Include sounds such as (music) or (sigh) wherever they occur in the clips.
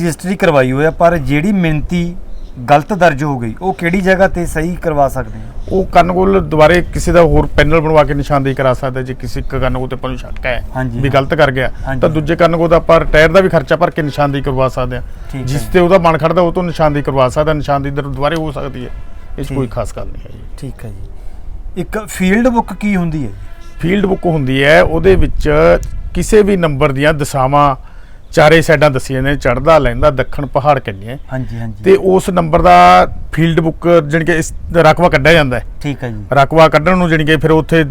Registry ਕਰਵਾਈ ਹੋਇਆ ਪਰ ਜਿਹੜੀ ਮਿਣਤੀ ਗਲਤ ਦਰਜ ਹੋ ਗਈ ਉਹ ਕਿਹੜੀ ਜਗ੍ਹਾ ਤੇ ਸਹੀ ਕਰਵਾ ਸਕਦੇ ਹਾਂ ਉਹ ਕੰਨਗੋਲ ਦੁਬਾਰੇ ਕਿਸੇ ਦਾ ਹੋਰ ਪੈਨਲ ਬਣਵਾ ਕੇ ਨਿਸ਼ਾਨਦੇਹੀ ਕਰਾ ਸਕਦਾ ਜੇ ਕਿਸੇ ਇੱਕ ਕੰਨਗੋਲ ਤੇ ਆਪਾਂ ਨੂੰ ਸ਼ੱਕ ਹੈ ਹਾਂਜੀ, ਵੀ ਹਾਂ। ਗਲਤ ਕਰ ਗਿਆ ਹਾਂਜੀ। ਤਾਂ ਦੂਜੇ ਕੰਨਗੋਲ ਦਾ ਆਪਾਂ ਰਿਟਾਇਰ ਦਾ ਵੀ ਖਰਚਾ ਭਰ ਕੇ ਨਿਸ਼ਾਨਦੇਹੀ ਕਰਵਾ ਸਕਦੇ ਠੀਕ ਹਾਂ ਹੈ ਜਿਸ। ਤੇ ਉਹਦਾ ਮਨ ਖੜਦਾ ਉਹ ਤੋਂ ਨਿਸ਼ਾਨਦੇਹੀ ਕਰਵਾ ਸਕਦਾ ਨਿਸ਼ਾਨਦੇਹੀ ਦਰ ਦੁਬਾਰੇ ਹੋ ਸਕਦੀ ਹੈ ਇਹ 'ਚ। ਕੋਈ ਖਾਸ ਗੱਲ ਨਹੀਂ ਹੈ ਜੀ ਠੀਕ ਹੈ ਜੀ ਇੱਕ ਫੀਲਡ ਬੁੱਕ ਕੀ ਹੁੰਦੀ ਹੈ ਫੀਲਡ ਬੁੱਕ ਹੁੰਦੀ ਹੈ ਉਹਦੇ ਵਿੱਚ ਕਿਸੇ ਵੀ ਨੰਬਰ ਦੀਆਂ ਦਿਸ਼ਾਵਾਂ ਚਾਰੇ ਸਾਈਡਾਂ ਦੱਸੀਆਂ ਨੇ ਚੜਦਾ ਲੈਂਦਾ ਦੱਖਣ ਪਹਾੜ ਕੰਨੀਏ ਹਾਂਜੀ ਹਾਂਜੀ। ਤੇ ਉਸ ਨੰਬਰ ਦਾ ਫੀਲਡ ਬੁੱਕ ਜਾਣੀ ਕਿ ਇਸ ਰਕਵਾ ਕੱਢਿਆ ਜਾਂਦਾ ਹੈ। ਠੀਕ ਹੈ ਜੀ। ਰਕਵਾ ਕੱਢਣ ਨੂੰ ਜਾਣੀ ਕਿ ਫਿਰ ਉੱਥੇ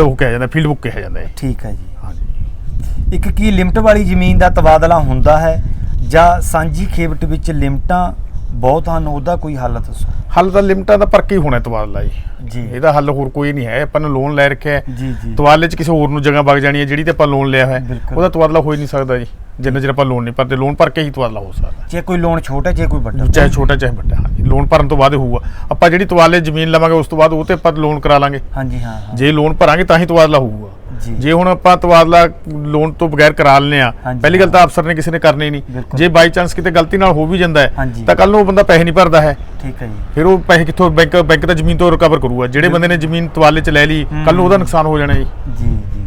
ਉਹ ਕਿਹਾ ਜਾਂਦਾ ਫੀਲਡ ਬੁੱਕ ਕਿਹਾ ਜਾਂਦਾ ਹੈ ਠੀਕ ਹੈ ਜੀ। ਹਾਂਜੀ। ਇੱਕ ਕੀ ਲਿਮਟ ਵਾਲੀ ਜ਼ਮੀਨ ਦਾ ਤਬਾਦਲਾ ਹੁੰਦਾ ਹੈ ਜਾਂ ਸਾਂਝੀ ਖੇਵਟ ਵਿੱਚ ਲਿਮਟਾਂ ਬਹੁਤ ਹਨ ਉਹਦਾ ਕੋਈ ਹੱਲ ਦੱਸੋ? ਹੱਲ ਤਾਂ ਲਿਮਟਾਂ ਦਾ ਪਰਕ ਹੀ ਹੋਣਾ ਤਬਾਦਲਾ ਜੀ ਜੀ। ਇਹਦਾ ਹੱਲ ਹੋਰ ਕੋਈ ਨਹੀਂ ਹੈ। ਆਪਾਂ ਨੇ ਲੋਨ ਲੈ ਰੱਖਿਆ ਹੈ। ਜੀ ਜੀ। ਤਬਾਦਲੇ 'ਚ ਕਿਸੇ ਹੋਰ ਨੂੰ ਜਗ੍ਹਾ ਵਗ ਜਾਣੀ ਹੈ ਜਿਹੜੀ ਤੇ ਆਪਾਂ ਲੋਨ ਲਿਆ ਹੋਇਆ। ਉਹਦਾ ਤਬਾਦਲਾ ਹੋ ਹੀ ਨਹੀਂ ਸਕਦਾ ਜੀ। ਜਿੰਨਾ ਚਿਰ ਆਪਾਂ ਲੋਨ ਨਹੀਂ ਭਰਦੇ ਲੋਨ ਭਰ ਕੇ ਹੀ ਤਬਾਦਲਾ ਹੋ ਸਕਦਾ ਜੇ ਕੋਈ ਲੋਨ ਛੋਟਾ ਚਾਹੇ ਕੋਈ ਵੱਡਾ। ਚਾਹੇ ਛੋਟਾ ਚਾਹੇ ਵੱਡਾ ਹਾਂਜੀ ਲੋਨ ਭਰਨ ਤੋਂ ਬਾਅਦ ਹੀ ਹੋਊਗਾ। ਆਪਾਂ ਜਿਹੜੀ ਤਬਾਦਲੇ ਜ਼ਮੀਨ ਲਵਾਂਗੇ ਉਸ ਤੋਂ ਬਾਅਦ ਉਹ ਤੇ ਆਪਾਂ ਲੋਨ ਕਰਾ ਲਾਂਗੇ। ਹਾਂਜੀ ਹਾਂ ਹਾਂ। ਜੇ ਲੋਨ ਭਰਾਂਗੇ ਤਾਂ ਹੀ ਤਬਾਦਲਾ ਹੋਊਗਾ। ਜੀ। ਜੇ ਹੁਣ ਆਪਾਂ ਤਬਾਦਲਾ ਲੋਨ ਤੋਂ ਬਗੈਰ ਕਰਾ ਲੈਨੇ ਆ ਪਹਿਲੀ ਗੱਲ। ਤਾਂ ਅਫਸਰ ਨੇ ਕਿਸੇ ਨੇ ਕਰਨੀ ਨਹੀਂ। ਜੇ ਬਾਈ ਚਾਂਸ ਕਿਤੇ ਗਲਤੀ ਨਾਲ ਹੋ ਵੀ ਜਾਂਦਾ ਹੈ। ਤਾਂ ਕੱਲ ਨੂੰ ਉਹ ਬੰਦਾ ਪੈਸੇ ਨਹੀਂ ਭਰਦਾ ਹੈ। ਠੀਕ ਹੈ ਜੀ। ਫਿਰ ਉਹ ਪੈਸੇ ਕਿੱਥੋਂ ਬੈਂਕ ਬੈਂਕ ਤਾਂ ਜ਼ਮੀਨ ਤੋਂ ਰਿਕਵਰ ਕਰੂਗਾ। ਜਿਹੜੇ ਬੰਦੇ ਨੇ ਜ਼ਮੀਨ ਤਵਾਲੇ 'ਚ ਲੈ ਲਈ ਕੱਲ ਨੂੰ ਉਹਦਾ ਨੁਕਸਾਨ ਹੋ ਜਾਣਾ ਜੀ। ਜੀ ਜੀ।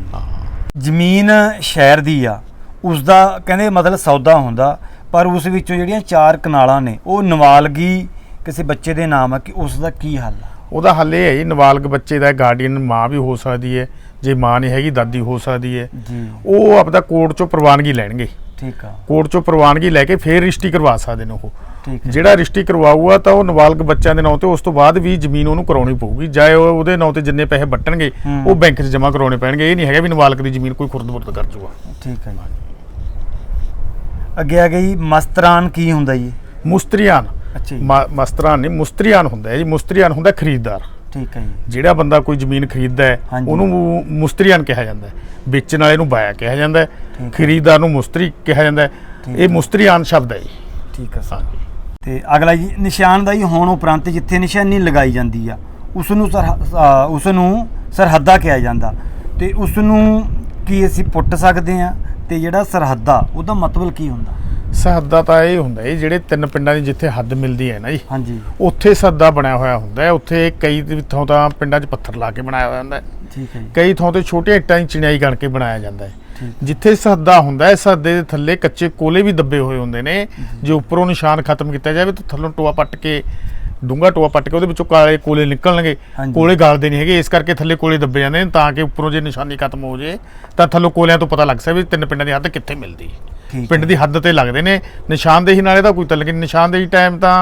ਜ਼ਮੀਨ ਸ਼ਹਿਰ ਦੀ ਆ। ਉਸ ਦਾ ਕਹਿੰਦੇ ਮਤਲਬ ਸੌਦਾ ਹੁੰਦਾ ਪਰ ਉਸ ਵਿੱਚੋਂ ਜਿਹੜੀਆਂ ਚਾਰ ਕਨਾਲਾਂ ਨੇ ਉਹ ਨਵਾਲਗੀ ਕਿਸੇ ਬੱਚੇ ਦੇ ਨਾਮ ਆ ਕਿ ਉਸ ਦਾ ਕੀ ਹੱਲ ਆ? ਉਹਦਾ ਹੱਲ ਇਹ ਹੈ ਜੀ ਨਾਬਾਲਗ ਬੱਚੇ ਦਾ ਗਾਰਡੀਅਨ ਮਾਂ ਵੀ ਹੋ ਸਕਦੀ ਹੈ ਜੇ ਮਾਂ ਨਹੀਂ ਹੈਗੀ ਦਾਦੀ ਹੋ ਸਕਦੀ ਹੈ। ਜੀ। ਉਹ ਆਪਦਾ ਕੋਰਟ 'ਚੋਂ ਪ੍ਰਵਾਨਗੀ ਲੈਣਗੇ। ਠੀਕ ਆ। ਕੋਰਟ 'ਚੋਂ ਪ੍ਰਵਾਨਗੀ ਲੈ ਕੇ ਫਿਰ ਰਜਿਸਟਰੀ ਕਰਵਾ ਸਕਦੇ ਨੇ ਉਹ। ਜਿਹੜਾ ਰਜਿਸਟਰੀ ਕਰਵਾਊਗਾ ਤਾਂ ਉਹ ਨਾਬਾਲਗ ਬੱਚਿਆਂ ਦੇ ਨਾਂ ਤੇ ਉਸ ਤੋਂ ਬਾਅਦ ਵੀ ਜ਼ਮੀਨ ਉਹਨੂੰ ਕਰਾਉਣੀ ਪਊਗੀ। ਚਾਹੇ ਉਹ ਉਹਦੇ ਨਾਂ ਤੇ ਜਿੰਨੇ ਪੈਸੇ ਵੱਟਣਗੇ। ਉਹ ਬੈਂਕ 'ਚ ਜਮ੍ਹਾਂ ਕਰਾਉਣੇ ਪੈਣਗੇ। ਇਹ ਨਹੀਂ ਹੈਗਾ ਵੀ ਨਾਬਾਲਗ ਦੀ ਜ਼ਮੀਨ ਕੋਈ ਖੁਰਦ-ਬੁਰਦ ਕਰ ਜੂਗਾ। ਠੀਕ ਹੈ ਜੀ। ਅੱਗੇ ਆ ਗਈ ਮਸਤਰਾਨ ਕੀ ਹੁੰਦਾ ਜੀ? ਮੁਸਤਰੀਆਨ। ਅੱਛਾ ਮਸਤਰਾਨ ਨਹੀਂ ਮੁਸਤਰੀਆਨ ਹੁੰਦਾ ਹੈ ਜੀ। ਮੁਸਤਰੀਆਨ ਹੁੰਦਾ ਖਰੀਦਦਾਰ। ਠੀਕ ਹੈ ਜੀ। ਜਿਹੜਾ ਬੰਦਾ ਕੋਈ ਜ਼ਮੀਨ ਖਰੀਦਦਾ ਹੈ। ਉਹਨੂੰ ਮੁਸਤਰੀਆਨ ਕਿਹਾ ਜਾਂਦਾ ਹੈ। ਵੇਚਣ ਵਾਲੇ ਨੂੰ ਬਾਇਆ ਕਿਹਾ ਜਾਂਦਾ ਹੈ। ਖਰੀਦਦਾਰ ਨੂੰ ਮੁਸਤਰੀ ਕਿਹਾ ਜਾਂਦਾ ਹੈ। ਇਹ। ਮੁਸਤਰੀਆਨ ਸ਼ਬਦ ਹੈ ਜੀ। ਠੀਕ ਹੈ ਸਰ। ਤੇ ਅਗਲਾ ਜੀ ਨਿਸ਼ਾਨਦਾਈ ਹੋਣ ਉਪਰੰਤ ਜਿੱਥੇ ਨਿਸ਼ਾਨੀ ਲਗਾਈ ਜਾਂਦੀ ਆ ਉਸ ਨੂੰ ਉਸ ਨੂੰ ਸਰਹੱਦਾ ਕਿਹਾ ਜਾਂਦਾ। ਤੇ ਉਸ ਨੂੰ ਕੀ ਅਸੀਂ ਪੁੱਟ ਸਕਦੇ ਆ ਤੇ ਜਿਹੜਾ ਸਰਹੱਦਾ ਉਹਦਾ ਮਤਲਬ ਕੀ ਹੁੰਦਾ? ਸਹੱਦਾ ਤਾਂ ਇਹ ਹੁੰਦਾ ਹੈ ਜਿਹੜੇ ਤਿੰਨ ਪਿੰਡਾਂ ਦੀ ਜਿੱਥੇ ਹੱਦ ਮਿਲਦੀ ਹੈ ਨਾ ਜੀ। ਹਾਂਜੀ। ਉੱਥੇ ਸੱਦਾ ਬਣਿਆ ਹੋਇਆ ਹੁੰਦਾ ਹੈ ਉੱਥੇ ਕਈ ਥਾਂ ਤਾਂ ਪਿੰਡਾਂ 'ਚ ਪੱਥਰ ਲਾ ਕੇ ਬਣਾਇਆ ਹੋਇਆ ਹੁੰਦਾ ਹੈ। ਠੀਕ ਹੈ ਜੀ। ਕਈ ਥਾਂ ਤੇ ਛੋਟੀਆਂ ਇੱਟਾਂ ਦੀ ਚਿਣਾਈ ਕਰਕੇ ਬਣਾਇਆ ਜਾਂਦਾ ਹੈ। ਜਿੱਥੇ ਸੱਦਾ ਹੁੰਦਾ ਹੈ ਸੱਦੇ ਦੇ ਥੱਲੇ ਕੱਚੇ ਕੋਲੇ ਵੀ ਦੱਬੇ ਹੋਏ ਹੁੰਦੇ ਨੇ ਜੇ ਉੱਪਰੋਂ ਨਿਸ਼ਾਨ ਖਤਮ ਕੀਤਾ ਜਾਵੇ ਤਾਂ ਥੱਲੋਂ ਟੋਆ ਪੱਟ ਕੇ ਡੂੰਗਾ ਟੋਆ ਪੱਟ ਕੇ ਉਹਦੇ ਵਿੱਚੋਂ ਕਾਲੇ ਕੋਲੇ ਨਿਕਲਣਗੇ। ਕੋਲੇ ਗਲਦੇ ਨਹੀਂ ਹੈਗੇ ਇਸ ਕਰਕੇ ਥੱਲੇ ਕੋਲੇ ਦੱਬੇ ਜਾਂਦੇ ਨੇ ਤਾਂ ਕਿ ਉੱਪਰੋਂ ਜੇ ਨਿਸ਼ਾਨੀ ਖਤਮ ਹੋ ਜੇ ਤਾਂ ਥੱਲੋਂ ਕੋਲਿਆਂ ਤੋਂ ਪਤਾ ਲੱਗ ਸਕੇ ਵੀ ਤਿੰਨ ਪਿੰਡਾਂ ਦੀ ਹੱਦ ਕਿੱਥੇ ਮਿਲਦੀ ਪਿੰਡ। ਦੀ ਹੱਦ ਤੇ ਲੱਗਦੇ ਨੇ ਨਿਸ਼ਾਨਦੇਹੀ ਨਾਲੇ ਤਾਂ ਕੋਈ ਤਲਕ ਨਿਸ਼ਾਨਦੇਹੀ ਟਾਈਮ ਤਾਂ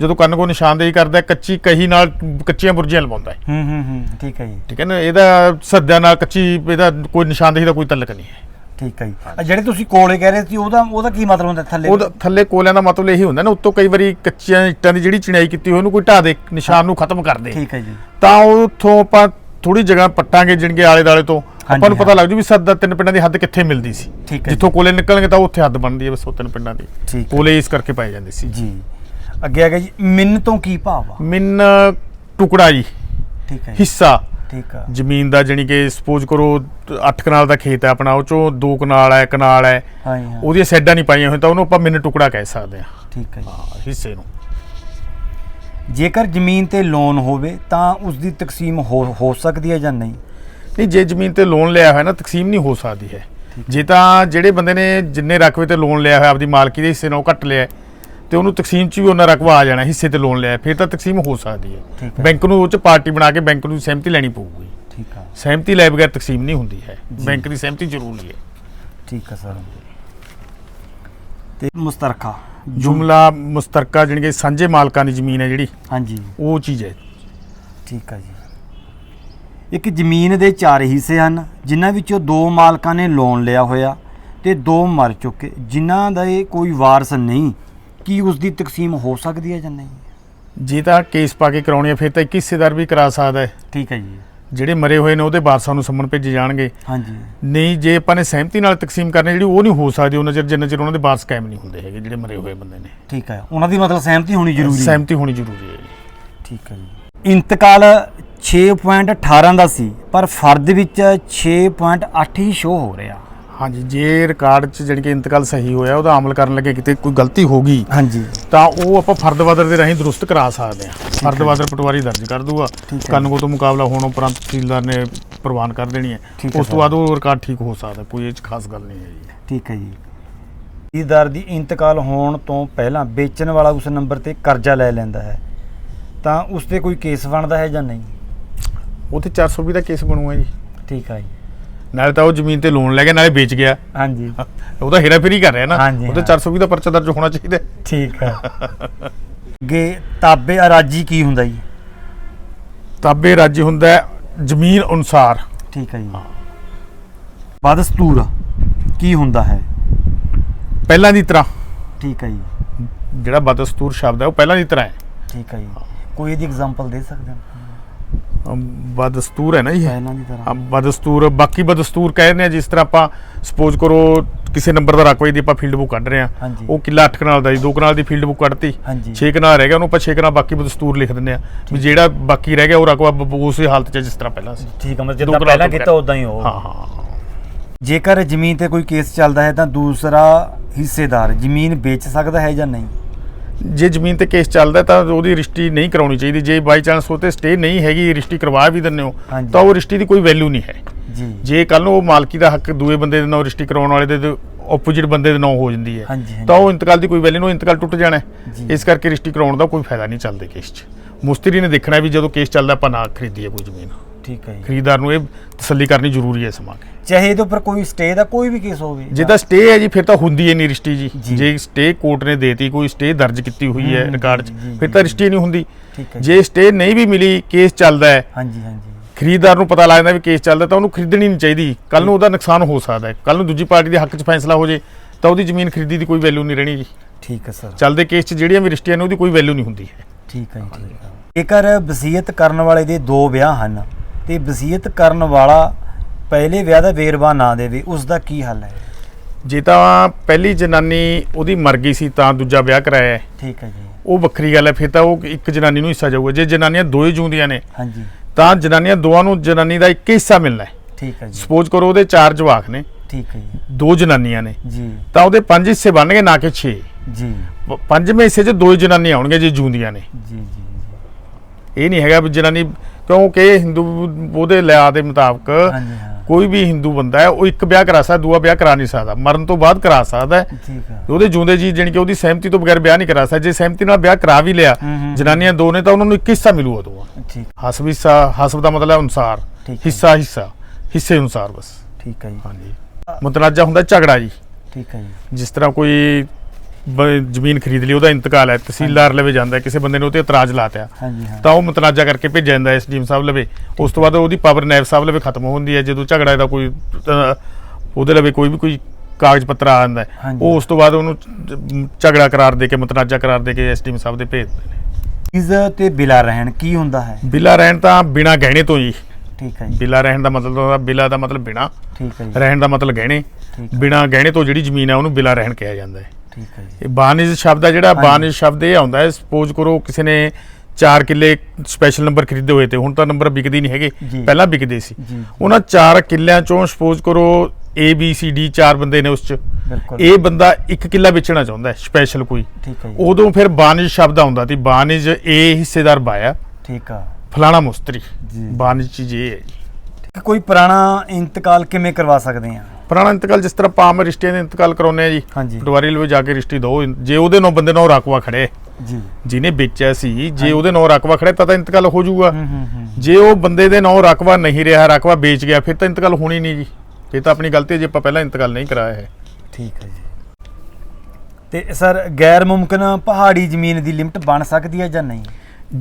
ਜਦੋਂ ਕੰਨ ਕੋ ਨਿਸ਼ਾਨਦੇਹੀ ਕਰਦਾ ਕੱਚੀ ਕਹੀ ਨਾਲ ਕੱਚੀਆਂ ਬੁਰਜੀਆਂ ਲਵਾਉਂਦਾ ਹੈ। ਹੂੰ ਹੂੰ ਹੂੰ ਠੀਕ ਹੈ ਜੀ। ਠੀਕ ਹੈ ਨਾ? ਇਹਦਾ ਸੱਦਿਆਂ ਨਾਲ ਕੱਚੀ ਇਹਦਾ ਕੋਈ ਨਿਸ਼ਾਨਦੇਹੀ ਦਾ ਕੋਈ ਤਲਕ ਨਹੀਂ ਹੈ। ਠੀਕ ਹੈ ਜੀ। ਜਿਹੜੇ ਤੁਸੀਂ ਕੋਲੇ ਕਹਿ ਰਹੇ ਸੀ ਉਹਦਾ ਉਹਦਾ ਕੀ ਮਤਲਬ ਹੁੰਦਾ ਥੱਲੇ? ਉਹਦਾ ਥੱਲੇ ਕੋਲਿਆਂ ਦਾ ਮਤਲਬ ਇਹੀ ਹੁੰਦਾ ਨਾ ਉੱਤੋਂ ਕਈ ਵਾਰੀ ਕੱਚੀਆਂ ਇੱਟਾਂ ਦੀ ਜਿਹੜੀ ਚਿਣਾਈ ਕੀਤੀ ਹੋਈ ਉਹਨੂੰ ਕੋਈ ਢਾ ਦੇ ਨਿਸ਼ਾਨ ਨੂੰ ਖਤਮ ਕਰ ਦੇ। ਠੀਕ ਹੈ ਜੀ। ਤਾਂ ਉੱਥੋਂ ਆਪਾਂ ਥੋੜੀ ਜਗ੍ਹਾ ਪੱਟਾਂਗੇ ਜਿਣਗੇ ਆਲੇ ਦਾਲੇ ਤੋਂ। ਆਪਾਂ ਨੂੰ। ਪਤਾ ਲੱਗ ਜੂ ਵੀ ਸੱਦਾ ਤਿੰਨ ਪਿੰਡਾਂ ਦੀ ਹੱਦ ਕਿੱਥੇ ਮਿਲਦੀ ਸੀ। ਜਿੱਥੋਂ ਕੋਲੇ ਨਿਕਲਣਗੇ ਤਾਂ ਉੱਥੇ ਹੱਦ ਬਣਦੀ ਹੈ ਬਸ ਉਹ ਤਿੰਨ ਪਿੰਡਾਂ ਦੀ। ਕੋਲੇ ਇਸ ਕਰਕੇ ਪਾਏ ਜਾਂਦੇ ਸੀ। ਜੀ। ਅੱਗੇ ਆ ਗਿਆ ਜੀ ਮਿੰਨ ਤੋਂ ਕੀ ਭਾਵ ਆ? ਮਿੰਨ ਟੁਕੜਾ ਜੀ ਠੀਕ ਹੈ ਜੀ। ਹਿੱਸਾ। ਠੀਕ ਆ। ਜ਼ਮੀਨ ਦਾ ਜਾਣੀ ਕਿ ਸਪੋਜ਼ ਕਰੋ 8 ਕਨਾਲ ਦਾ ਖੇਤ ਹੈ ਆਪਣਾ ਉਹ ਚੋਂ 2 ਕਨਾਲ ਹੈ ਕਨਾਲ ਹੈ। ਹਾਂ ਜੀ ਹਾਂ। ਉਹਦੀਆਂ ਸਾਈਡਾਂ ਨਹੀਂ ਪਾਈਆਂ ਹੋਈਆਂ ਤਾਂ ਉਹਨੂੰ ਆਪਾਂ ਮਿੰਨ ਟੁਕੜਾ ਕਹਿ ਸਕਦੇ ਹਾਂ। ਠੀਕ ਹੈ ਜੀ। ਹਾਂ, ਹਿੱਸੇ ਨੂੰ। ਜੇਕਰ ਜ਼ਮੀਨ ਤੇ ਲੋਨ ਹੋਵੇ ਤਾਂ ਉਸ ਦੀ ਤਕਸੀਮ ਹੋ ਹੋ ਸਕਦੀ ਹੈ ਜਾਂ ਨਹੀਂ? ਨਹੀਂ ਜੇ ਜ਼ਮੀਨ ਤੇ ਲੋਨ ਲਿਆ ਹੋਇਆ ਨਾ ਤਕਸੀਮ ਨਹੀਂ ਹੋ ਸਕਦੀ ਹੈ। ਜੇ ਤਾਂ ਜਿਹੜੇ ਬੰਦੇ ਨੇ ਜਿੰਨੇ ਰਕਬੇ ਤੇ ਲੋਨ ਲਿਆ ਹੋਇਆ ਆਪਦੀ ਮਾਲਕੀ ਦੇ ਹਿੱਸੇ ਨਾਲ ਘੱਟ ਲਿਆ ਹੈ, ਤੇ ਉਹਨੂੰ ਤਕਸੀਮ 'ਚ ਵੀ ਉਹਨਾਂ ਰਕਬਾ ਆ ਜਾਣਾ ਹਿੱਸੇ ਤੇ ਲੋਨ ਲਿਆ ਫਿਰ ਤਾਂ ਤਕਸੀਮ ਹੋ ਸਕਦੀ ਠੀਕ ਹੈ। ਬੈਂਕ ਨੂੰ ਉਹ 'ਚ ਪਾਰਟੀ ਬਣਾ ਕੇ ਬੈਂਕ ਨੂੰ ਸਹਿਮਤੀ ਲੈਣੀ ਪਊਗੀ। ਠੀਕ ਆ। ਸਹਿਮਤੀ ਲੈ ਬਗੈਰ ਤਕਸੀਮ ਨਹੀਂ ਹੁੰਦੀ ਹੈ। ਬੈਂਕ ਦੀ ਸਹਿਮਤੀ ਜ਼ਰੂਰੀ ਹੈ। ਠੀਕ ਆ ਸਰ। ਤੇ ਮੁਸਤਰਖਾ ਜੁਮਲਾ ਮੁਸ਼ਤਰਕਾ ਜਾਣੀ ਕਿ ਸਾਂਝੇ ਮਾਲਕਾਂ ਦੀ ਜ਼ਮੀਨ ਹੈ ਜਿਹੜੀ। ਹਾਂਜੀ। ਉਹ ਚੀਜ਼ ਹੈ। ਠੀਕ ਆ ਜੀ। ਇੱਕ ਜ਼ਮੀਨ ਦੇ ਚਾਰ ਹਿੱਸੇ ਹਨ ਜਿਨ੍ਹਾਂ ਵਿੱਚੋਂ ਦੋ ਮਾਲਕਾਂ ਨੇ ਲੋਨ ਲਿਆ ਹੋਇਆ ਤੇ ਦੋ ਮਰ ਚੁੱਕੇ ਜਿਨ੍ਹਾਂ ਦਾ ਇਹ ਕੋਈ ਵਾਰਸ ਨਹੀਂ। ਕੀ ਉਸ ਦੀ ਤਕਸੀਮ ਹੋ ਸਕਦੀ ਹੈ ਜਾਂ ਨਹੀਂ? ਜੇ ਤਾਂ ਕੇਸ ਪਾ ਕੇ ਕਰਾਉਣੀ ਹੈ ਫਿਰ ਤਾਂ ਇੱਕ ਹਿੱਸੇਦਾਰ ਵੀ ਕਰਾ ਸਕਦਾ ਹੈ। ਠੀਕ ਹੈ ਜੀ। ਜਿਹੜੇ ਮਰੇ ਹੋਏ ਨੇ ਉਹਦੇ ਵਾਰਸਾਂ ਨੂੰ ਸੰਮਣ ਭੇਜੇ ਜਾਣਗੇ। ਹਾਂਜੀ। ਨਹੀਂ ਜੇ ਆਪਾਂ ਨੇ ਸਹਿਮਤੀ ਨਾਲ ਤਕਸੀਮ ਕਰਨੀ ਜਿਹੜੀ ਉਹ ਨਹੀਂ ਹੋ ਸਕਦੀ ਉਹਨਾਂ ਚਿਰ ਜਿੰਨਾ ਚਿਰ ਉਹਨਾਂ ਦੇ ਵਾਰਸ ਕਾਇਮ ਨਹੀਂ ਹੁੰਦੇ ਹੈਗੇ ਜਿਹੜੇ ਮਰੇ ਹੋਏ ਬੰਦੇ ਨੇ। ਠੀਕ ਹੈ। ਉਹਨਾਂ ਦੀ ਮਤਲਬ ਸਹਿਮਤੀ ਹੋਣੀ ਜ਼ਰੂਰੀ ਹੈ। ਸਹਿਮਤੀ ਹੋਣੀ ਜ਼ਰੂਰੀ ਹੈ ਠੀਕ ਹੈ ਜੀ। ਇੰਤਕਾਲ 6.18 ਦਾ ਸੀ ਪਰ ਫਰਦ ਵਿੱਚ 6.8 ਹੀ ਸ਼ੋ ਹੋ ਰਿਹਾ। ਹਾਂਜੀ ਜੇ ਰਿਕਾਰਡ 'ਚ ਜਿਹੜੀ ਕਿ ਇੰਤਕਾਲ ਸਹੀ ਹੋਇਆ ਉਹਦਾ ਅਮਲ ਕਰਨ ਲੱਗੇ ਕਿਤੇ ਕੋਈ ਗਲਤੀ ਹੋ ਗਈ ਹਾਂਜੀ। ਤਾਂ ਉਹ ਆਪਾਂ ਫਰਦਵਾਦਰ ਦੇ ਰਾਹੀਂ ਦਰੁਸਤ ਕਰਾ ਸਕਦੇ ਹਾਂ। ਫਰਦਵਾਦਰ ਪਟਵਾਰੀ ਦਰਜ ਕਰ ਦੂਗਾ। ਕਾਨੂੰਗੋ ਤੋਂ ਮੁਕਾਬਲਾ ਹੋਣ ਉਪਰੰਤ ਤਹਿਸੀਲਦਾਰ ਨੇ ਪ੍ਰਵਾਨ ਕਰ ਦੇਣੀ ਹੈ। ਉਸ ਤੋਂ। ਬਾਅਦ ਉਹ ਰਿਕਾਰਡ ਠੀਕ ਹੋ ਸਕਦਾ ਕੋਈ ਇਹ 'ਚ ਖਾਸ ਗੱਲ ਨਹੀਂ ਹੈ ਜੀ ਠੀਕ ਹੈ ਜੀ। ਖਰੀਦਦਾਰ ਦੀ ਇੰਤਕਾਲ ਹੋਣ ਤੋਂ ਪਹਿਲਾਂ ਵੇਚਣ ਵਾਲਾ ਉਸ ਨੰਬਰ ਤੇ ਕਰਜ਼ਾ ਲੈ ਲੈਂਦਾ ਹੈ। ਤਾਂ ਉਸ ਤੇ ਕੋਈ ਕੇਸ ਬਣਦਾ ਹੈ ਜਾਂ ਨਹੀਂ? ਤੇ 420 ਦਾ ਕੇਸ ਬਣੂਗਾ ਜੀ। ਠੀਕ ਹੈ ਜੀ। ਨਾਲੇ ਤਾਂ ਉਹ ਜ਼ਮੀਨ ਤੇ ਲੋਨ ਲੈ ਗਿਆ ਨਾਲੇ ਵੇਚ ਗਿਆ। ਹਾਂਜੀ। ਉਹ ਤਾਂ ਹੇਰਾ ਫੇਰੀ ਕਰ ਰਿਹਾ ਨਾ। ਹਾਂਜੀ, ਉਹ ਤੇ ਹਾਂ। 420 ਦਾ ਪਰਚਾ ਦਰਜ ਹੋਣਾ ਚਾਹੀਦਾ। ਠੀਕ ਹੈ। (laughs) ਅੱਗੇ ਤਾਬੇ ਅਰਾਜੀ ਕੀ ਹੁੰਦਾ ਜੀ? ਤਾਬੇ ਰਾਜੀ ਹੁੰਦਾ ਹੈ ਜ਼ਮੀਨ ਅਨੁਸਾਰ। ਠੀਕ ਹੈ ਜੀ। ਬਦਸਤੂਰ ਕੀ ਹੁੰਦਾ ਹੈ? ਪਹਿਲਾਂ ਦੀ ਤਰ੍ਹਾਂ। ਠੀਕ ਹੈ ਜੀ। ਜਿਹੜਾ ਬਦਸਤੂਰ ਸ਼ਬਦ ਹੈ ਉਹ ਪਹਿਲਾਂ ਦੀ ਤਰ੍ਹਾਂ ਹੈ। ਠੀਕ ਹੈ ਜੀ। ਕੋਈ ਇਹਦੀ ਐਗਜ਼ਾਮਪਲ ਦੇ ਸਕਦੇ ਹੋ? ਬਦਸਤੂਰ ਹੈ ਨਾ ਇਹ? ਪਹਿਲਾਂ ਦੀ ਤਰ੍ਹਾਂ। ਬਦਸਤੂਰ ਬਾਕੀ ਬਦਸਤੂਰ ਕਹਿੰਦੇ ਆ ਜਿਸ ਤਰ੍ਹਾਂ ਆਪਾਂ ਸਪੋਜ਼ ਕਰੋ ਕਿਸੇ ਨੰਬਰ ਦਾ ਰਕਬੇ ਦੀ ਆਪਾਂ ਫੀਲਡ ਬੁੱਕ ਕੱਢ ਰਹੇ ਆ ਹਾਂਜੀ। ਉਹ ਕਿੱਲਾ 8 ਕਨਾਲ ਦਾ ਜੀ 2 ਕਨਾਲ ਦੀ ਫੀਲਡ ਬੁੱਕ ਕੱਢਤੀ। ਹਾਂਜੀ। 6 ਕਨਾਲ ਰਹਿ ਗਿਆ ਉਹਨੂੰ ਆਪਾਂ 6 ਕਨਾਲ ਬਾਕੀ ਬਦਸਤੂਰ ਲਿਖ ਦਿੰਦੇ ਆ ਵੀ ਜਿਹੜਾ ਬਾਕੀ ਰਹਿ ਗਿਆ ਉਹ ਰਕਬਾ ਬ- ਉਸੇ ਹਾਲਤ 'ਚ ਜਿਸ ਤਰ੍ਹਾਂ ਪਹਿਲਾਂ ਸੀ। ਠੀਕ ਹੈ ਮਤਲਬ ਜਿੱਦਾਂ ਪਹਿਲਾਂ ਤੋਂ ਕੀਤਾ ਉਦਾਂ ਹੀ ਹੋ ਹਾਂ ਹਾਂ। ਜੇਕਰ ਜ਼ਮੀਨ ਤੇ ਕੋਈ ਕੇਸ ਚੱਲਦਾ ਹੈ ਤਾਂ ਦੂਸਰਾ ਹਿੱਸੇਦਾਰ ਜ਼ਮੀਨ ਵੇਚ ਸਕਦਾ ਹੈ ਜਾਂ ਨਹੀਂ? ਜੇ ਜ਼ਮੀਨ ਤੇ ਕੇਸ ਚੱਲਦਾ ਤਾਂ ਉਹਦੀ ਰਿਸ਼ਤੀ ਨਹੀਂ ਕਰਾਉਣੀ ਚਾਹੀਦੀ ਜੇ ਬਾਈ ਚਾਂਸ ਉਹ ਤੇ ਸਟੇ ਨਹੀਂ ਹੈਗੀ ਰਿਸ਼ਤੀ ਕਰਵਾ ਵੀ ਦਿੰਦੇ ਹੋ ਹਾਂਜੀ। ਤਾਂ ਉਹ ਰਿਸ਼ਤੀ ਦੀ ਕੋਈ ਵੈਲਿਊ ਨਹੀਂ ਹੈ ਜੀ ਜੇ ਕੱਲ ਨੂੰ ਉਹ ਮਾਲਕੀ ਦਾ ਹੱਕ ਦੂਏ ਬੰਦੇ ਦੇ ਨਾਂ ਰਿਸ਼ਤੀ ਕਰਾਉਣ ਵਾਲੇ ਦੇ ਆਪੋਜੀਟ ਬੰਦੇ ਦੇ ਨਾਂ ਹੋ ਜਾਂਦੀ ਹੈ ਹਾਂਜੀ, ਹਾਂਜੀ। ਤਾਂ ਉਹ ਇੰਤਕਾਲ ਦੀ ਕੋਈ ਵੈਲਿਊ ਨਹੀਂ ਉਹ ਇੰਤਕਾਲ ਟੁੱਟ ਜਾਣਾ ਹੈ। ਜੀ। ਇਸ ਕਰਕੇ ਰਿਸ਼ਤੀ ਕਰਾਉਣ ਦਾ ਕੋਈ ਫਾਇਦਾ ਨਹੀਂ ਚੱਲਦੇ ਕੇਸ 'ਚ ਮੁਸਤਰੀ ਨੇ ਦੇਖਣਾ ਵੀ ਜਦੋਂ ਕੇਸ ਚੱਲਦਾ ਆਪਾਂ ਨਾ ਖਰੀਦੀਏ ਕੋਈ ਜ਼ਮੀਨ ਠੀਕ ਹੈ ਜੀ। ਖਰੀਦਦਾਰ ਨੂੰ ਇਹ ਤਸੱਲੀ ਕਰਨੀ ਜ਼ਰੂਰੀ ਹੈ ਸਮਾਂ ਕੇ ਚਾਹੇ ਇਹਦੇ ਉੱਪਰ ਕੋਈ ਸਟੇ ਦਾ ਕੋਈ ਵੀ ਕੇਸ ਹੋਵੇ। ਜੇ ਤਾਂ ਸਟੇ ਹੈ ਜੀ ਫਿਰ ਤਾਂ ਹੁੰਦੀ ਹੈ ਨਹੀਂ ਰਿਸ਼ਤੀ ਜੀ। ਜੀ। ਸਟੇ ਕੋਰਟ ਨੇ ਦੇਤੀ ਕੋਈ ਸਟੇ ਦਰਜ ਕੀਤੀ ਹੋਈ ਹੈ ਰਿਕਾਰਡ 'ਚ ਫਿਰ ਤਾਂ ਜੀ। ਰਿਸ਼ਤੀ ਨਹੀਂ ਹੁੰਦੀ। ਜੀ। ਸਟੇ ਨਹੀਂ ਵੀ ਮਿਲੀ ਕੇਸ ਚੱਲਦਾ ਹੈ। ਹਾਂਜੀ ਹਾਂਜੀ। ਖਰੀਦਦਾਰ ਨੂੰ ਪਤਾ ਲੱਗ ਜਾਂਦਾ ਵੀ ਕੇਸ ਚੱਲਦਾ ਤਾਂ ਉਹਨੂੰ ਖਰੀਦਣੀ ਨਹੀਂ ਚਾਹੀਦੀ। ਕੱਲ ਨੂੰ ਉਹਦਾ ਨੁਕਸਾਨ ਹੋ ਸਕਦਾ ਹੈ। ਕੱਲ ਨੂੰ ਦੂਜੀ ਪਾਰਟੀ ਦੇ ਹੱਕ 'ਚ ਫੈਸਲਾ ਹੋ ਜੇ ਤਾਂ ਉਹਦੀ ਜ਼ਮੀਨ ਖਰੀਦੀ ਦੀ ਕੋਈ ਵੈਲਿਊ ਨਹੀਂ ਰਹਿਣੀ ਜੀ। ਠੀਕ ਹੈ ਸਰ। ਚੱਲਦੇ ਕੇਸ 'ਚ ਜਿਹੜੀਆਂ ਵੀ ਰਿਸ਼ਤੀਆਂ ਨੇ ਉਹਦੀ ਕੋਈ ਵੈਲਿਊ ਨਹੀਂ ਹੁੰਦੀ ਹੈ। ਠੀਕ ਹੈ ਜੀ ਠੀਕ ਹੈ। ਜੇਕਰ ਵਸੀਅਤ ਕਰਨ ਵਾਲੇ ਦੇ ਦੋ ਵਿਆਹ ਹਨ ਤੇ ਵਸੀਅਤ ਕਰਨ ਵਾਲਾ ਪਹਿਲੇ ਵਿਆਹ ਦਾ ਵੇਰਵਾ ਨਾ ਦੇਵੇ ਉਸ ਦਾ ਕੀ ਹੱਲ ਹੈ? ਜੇ ਤਾਂ ਪਹਿਲੀ ਜਨਾਨੀ ਉਹਦੀ ਮਰ ਗਈ ਸੀ ਤਾਂ ਦੂਜਾ ਵਿਆਹ ਕਰਾਇਆ ਹੈ, ਠੀਕ ਹੈ ਜੀ। ਉਹ ਵੱਖਰੀ ਗੱਲ ਹੈ ਫਿਰ ਤਾਂ ਉਹ ਇੱਕ ਜਨਾਨੀ ਨੂੰ ਹਿੱਸਾ ਜਾਊਗਾ। ਜੇ ਜਨਾਨੀਆਂ ਦੋਏ ਜੂੰਦੀਆਂ ਨੇ ਹਾਂਜੀ। ਤਾਂ ਜਨਾਨੀਆਂ ਦੋਵਾਂ ਨੂੰ ਜਨਾਨੀ ਦਾ ਇੱਕ ਹਿੱਸਾ ਮਿਲਣਾ ਹੈ। ਠੀਕ ਹੈ ਜੀ। ਸਪੋਜ਼ ਕਰੋ ਉਹਦੇ ਚਾਰ ਜਵਾਕ ਨੇ ਠੀਕ ਹੈ ਜੀ। ਦੋ ਜਨਾਨੀਆਂ ਨੇ ਜੀ। ਤਾਂ ਉਹਦੇ ਪੰਜ ਹਿੱਸੇ ਬਣਨਗੇ ਨਾ ਕਿ 6 ਜੀ। ਪੰਜਵੇਂ ਹਿੱਸੇ 'ਚ ਦੋ ਜਨਾਨੀਆਂ ਆਉਣਗੀਆਂ ਜੇ ਜੂੰਦੀਆਂ ਨੇ। ਜੀ ਜੀ। ਇਹ ਨਹੀਂ ਹੈਗਾ ਵੀ ਜਨਾਨੀ ਕਿਉਂਕਿ ਇਹ ਹਿੰਦੂ ਉਹਦੇ ਲਿਆ ਦੇ ਮੁਤਾਬਕ ਹਾਂਜੀ ਹਾਂ। ਕੋਈ ਵੀ ਹਿੰਦੂ ਬੰਦਾ ਹੈ ਉਹ ਇੱਕ ਵਿਆਹ ਕਰਾ ਸਕਦਾ ਦੂਆ ਵਿਆਹ ਕਰਾ ਨਹੀਂ ਸਕਦਾ ਮਰਨ ਤੋਂ ਬਾਅਦ ਕਰਾ ਸਕਦਾ ਹੈ। ਠੀਕ ਹੈ ਉਹਦੇ ਜੂੰਦੇ ਜੀ ਜਾਣੀ ਕਿ ਉਹਦੀ ਸਹਿਮਤੀ ਤੋਂ ਬਗੈਰ ਵਿਆਹ ਨਹੀਂ ਕਰਾ ਸਕਦਾ। ਜੇ ਸਹਿਮਤੀ ਨਾਲ ਵਿਆਹ ਕਰਾ ਵੀ ਲਿਆ। ਜਨਾਨੀਆਂ ਦੋ ਨੇ ਤਾਂ ਉਹਨਾਂ ਨੂੰ ਇੱਕ ਹਿੱਸਾ ਮਿਲੂਗਾ ਦੋਵਾਂ ਠੀਕ। ਹਸਬ ਹਿੱਸਾ ਹਸਬ ਦਾ ਮਤਲਬ ਹੈ ਅਨੁਸਾਰ। ਠੀਕ ਹੈ। ਹਿੱਸਾ ਹਿੱਸਾ। ਹਿੱਸੇ ਅਨੁਸਾਰ ਬਸ। ਠੀਕ ਹੈ ਜੀ। ਹਾਂਜੀ। ਮੁਤਨਾਜ਼ਾ ਹੁੰਦਾ ਝਗੜਾ ਜੀ। ਠੀਕ ਹੈ ਜੀ। ਜਿਸ ਤਰ੍ਹਾਂ ਕੋਈ ਬ- ਜ਼ਮੀਨ ਖਰੀਦ ਲਈ ਉਹਦਾ ਇੰਤਕਾਲ ਹੈ ਤਹਿਸੀਲਦਾਰ ਲਵੇ ਜਾਂਦਾ ਹੈ, ਕਿਸੇ ਬੰਦੇ ਨੇ ਉਹਤੇ ਇਤਰਾਜ਼ ਲਾਤਿਆ ਹਾਂਜੀ ਹਾਂ। ਤਾਂ ਉਹ ਮੁਤਨਾਜ਼ਾ ਕਰਕੇ ਭੇਜਿਆ ਜਾਂਦਾ ਐਸਡੀਐਮ ਸਾਹਿਬ ਲਵੇ। ਉਸ ਤੋਂ ਬਾਅਦ ਉਹਦੀ ਪਾਵਰ ਨਾਇਬ ਸਾਹਿਬ ਲਵੇ ਖਤਮ ਹੁੰਦੀ ਹੈ ਜਦੋਂ ਝਗੜਾ ਦਾ ਕੋਈ ਅਹ, ਉਹਦੇ ਲਵੇ ਕੋਈ ਵੀ ਕੋਈ ਕਾਗਜ਼ ਪੱਤਰ ਆ ਜਾਂਦਾ ਹੈ, ਹਾਂਜੀ। ਉਹ ਉਸ ਤੋਂ ਬਾਅਦ ਉਹਨੂੰ ਝ- ਝਗੜਾ ਕਰਾਰ ਦੇ ਕੇ ਮੁਤਨਾਜ਼ਾ ਕਰਾਰ ਦੇ ਕੇ ਐਸਡੀਐਮ ਸਾਹਿਬ ਦੇ ਭੇਜਦੇ ਨੇ। ਚੀਜ਼ ਤੇ ਬਿਲਾ ਰਹਿਣ ਕੀ ਹੁੰਦਾ ਹੈ? ਬਿਲਾ ਰਹਿਣ ਤਾਂ ਬਿਨਾ ਗਹਿਣੇ ਤੋਂ ਜੀ ਠੀਕ ਹੈ ਜੀ। ਬਿਲਾ ਰਹਿਣ ਦਾ ਮਤਲਬ ਹੁੰਦਾ ਬਿਲਾ ਦਾ ਮਤਲਬ ਬਿਨਾ। ਠੀਕ ਹੈ ਜੀ। ਰਹਿਣ ਦਾ ਮਤਲਬ ਗਹਿਣੇ। ਠੀਕ ਹੈ। ਬਿਨਾ ਗਹਿਣੇ ਤੋਂ ਜਿਹੜੀ ਜ਼ਮੀਨ ਹੈ ਉਹਨੂੰ ਬਿਲਾ ਰਹਿਣ ਕਿਹਾ ਜਾਂਦਾ ਹੈ। ਠੀਕ ਹੈ ਜੀ। ਇਹ ਬਾਨਿਜ ਸ਼ਬਦ ਆ ਜਿਹੜਾ। ਬਾਨਿਜ ਸ਼ਬਦ ਇਹ ਆਉਂਦਾ ਹੈ ਸਪੋਜ਼ ਕਰੋ ਕਿਸੇ ਨੇ 4 ਕਿੱਲੇ ਸਪੈਸ਼ਲ ਨੰਬਰ ਖਰੀਦੇ ਹੋਏ ਤੇ ਹੁਣ ਤਾਂ ਨੰਬਰ ਵਿਕਦੇ ਨਹੀਂ ਹੈਗੇ। ਪਹਿਲਾਂ ਵਿਕਦੇ ਸੀ। ਉਹਨਾਂ 4 ਕਿੱਲਿਆਂ ਚੋਂ ਸਪੋਜ਼ ਕਰੋ A B C D ਚਾਰ ਬੰਦੇ ਨੇ ਉਸ ਚ। ਇਹ ਬੰਦਾ ਇੱਕ ਕਿੱਲਾ ਵੇਚਣਾ ਚਾਹੁੰਦਾ ਹੈ ਸਪੈਸ਼ਲ ਕੋਈ। ਠੀਕ ਹੈ ਜੀ। ਉਦੋਂ ਫਿਰ ਬਾਨਿਜ ਸ਼ਬਦ ਆਉਂਦਾ ਤੇ ਬਾਨਿਜ A ਹਿੱਸੇਦਾਰ ਬਾਇਆ। ਠੀਕ ਆ। ਫਲਾਣਾ ਮੁਸਤਰੀ। ਬਾਨਿਜ ਚੀਜ਼ ਇਹ ਹੈ ਕੋਈ ਪੁਰਾਣਾ ਇੰਤਕਾਲ ਕਿਵੇਂ ਕਰਵਾ ਸਕਦੇ ਆ? ਪੁਰਾਣਾ ਇੰਤਕਾਲ ਜਿਸ ਤਰ੍ਹਾਂ ਪਾਮ ਰਿਸ਼ਤੇ ਦੇ ਇੰਤਕਾਲ ਕਰਾਉਂਦੇ ਆ ਜੀ ਪਟਵਾਰੀ ਲਵੇ ਜਾ ਕੇ ਰਿਸ਼ਤੀ ਦੋ ਜੇ ਉਹਦੇ ਨਾਲ ਬੰਦੇ ਨਾਲ ਰਾਕਵਾ ਖੜੇ ਜੀ। ਜਿਹਨੇ ਵੇਚਿਆ ਸੀ ਜੇ ਉਹਦੇ ਨਾਂ ਰਕਬਾ ਖੜਾ ਤਾਂ ਤਾਂ ਇੰਤਕਾਲ ਹੋ ਜਾਊਗਾ। ਜੇ ਉਹ ਬੰਦੇ ਦੇ ਨਾਂ ਰਕਬਾ ਨਹੀਂ ਰਿਹਾ ਰਕਬਾ ਵੇਚ ਗਿਆ ਫਿਰ ਤਾਂ ਇੰਤਕਾਲ ਹੋਣੀ ਨਹੀਂ ਜੀ। ਇਹ ਤਾਂ ਆਪਣੀ ਗਲਤੀ ਹੈ ਜੇ ਆਪਾਂ ਪਹਿਲਾਂ ਇੰਤਕਾਲ ਨਹੀਂ ਕਰਾਇਆ ਹੈ। ਠੀਕ ਹੈ ਜੀ। ਤੇ ਸਰ ਗੈਰ ਮੁਮਕਿਨ ਪਹਾੜੀ ਜ਼ਮੀਨ ਦੀ ਲਿਮਟ ਬਣ ਸਕਦੀ ਹੈ ਜਾਂ ਨਹੀਂ?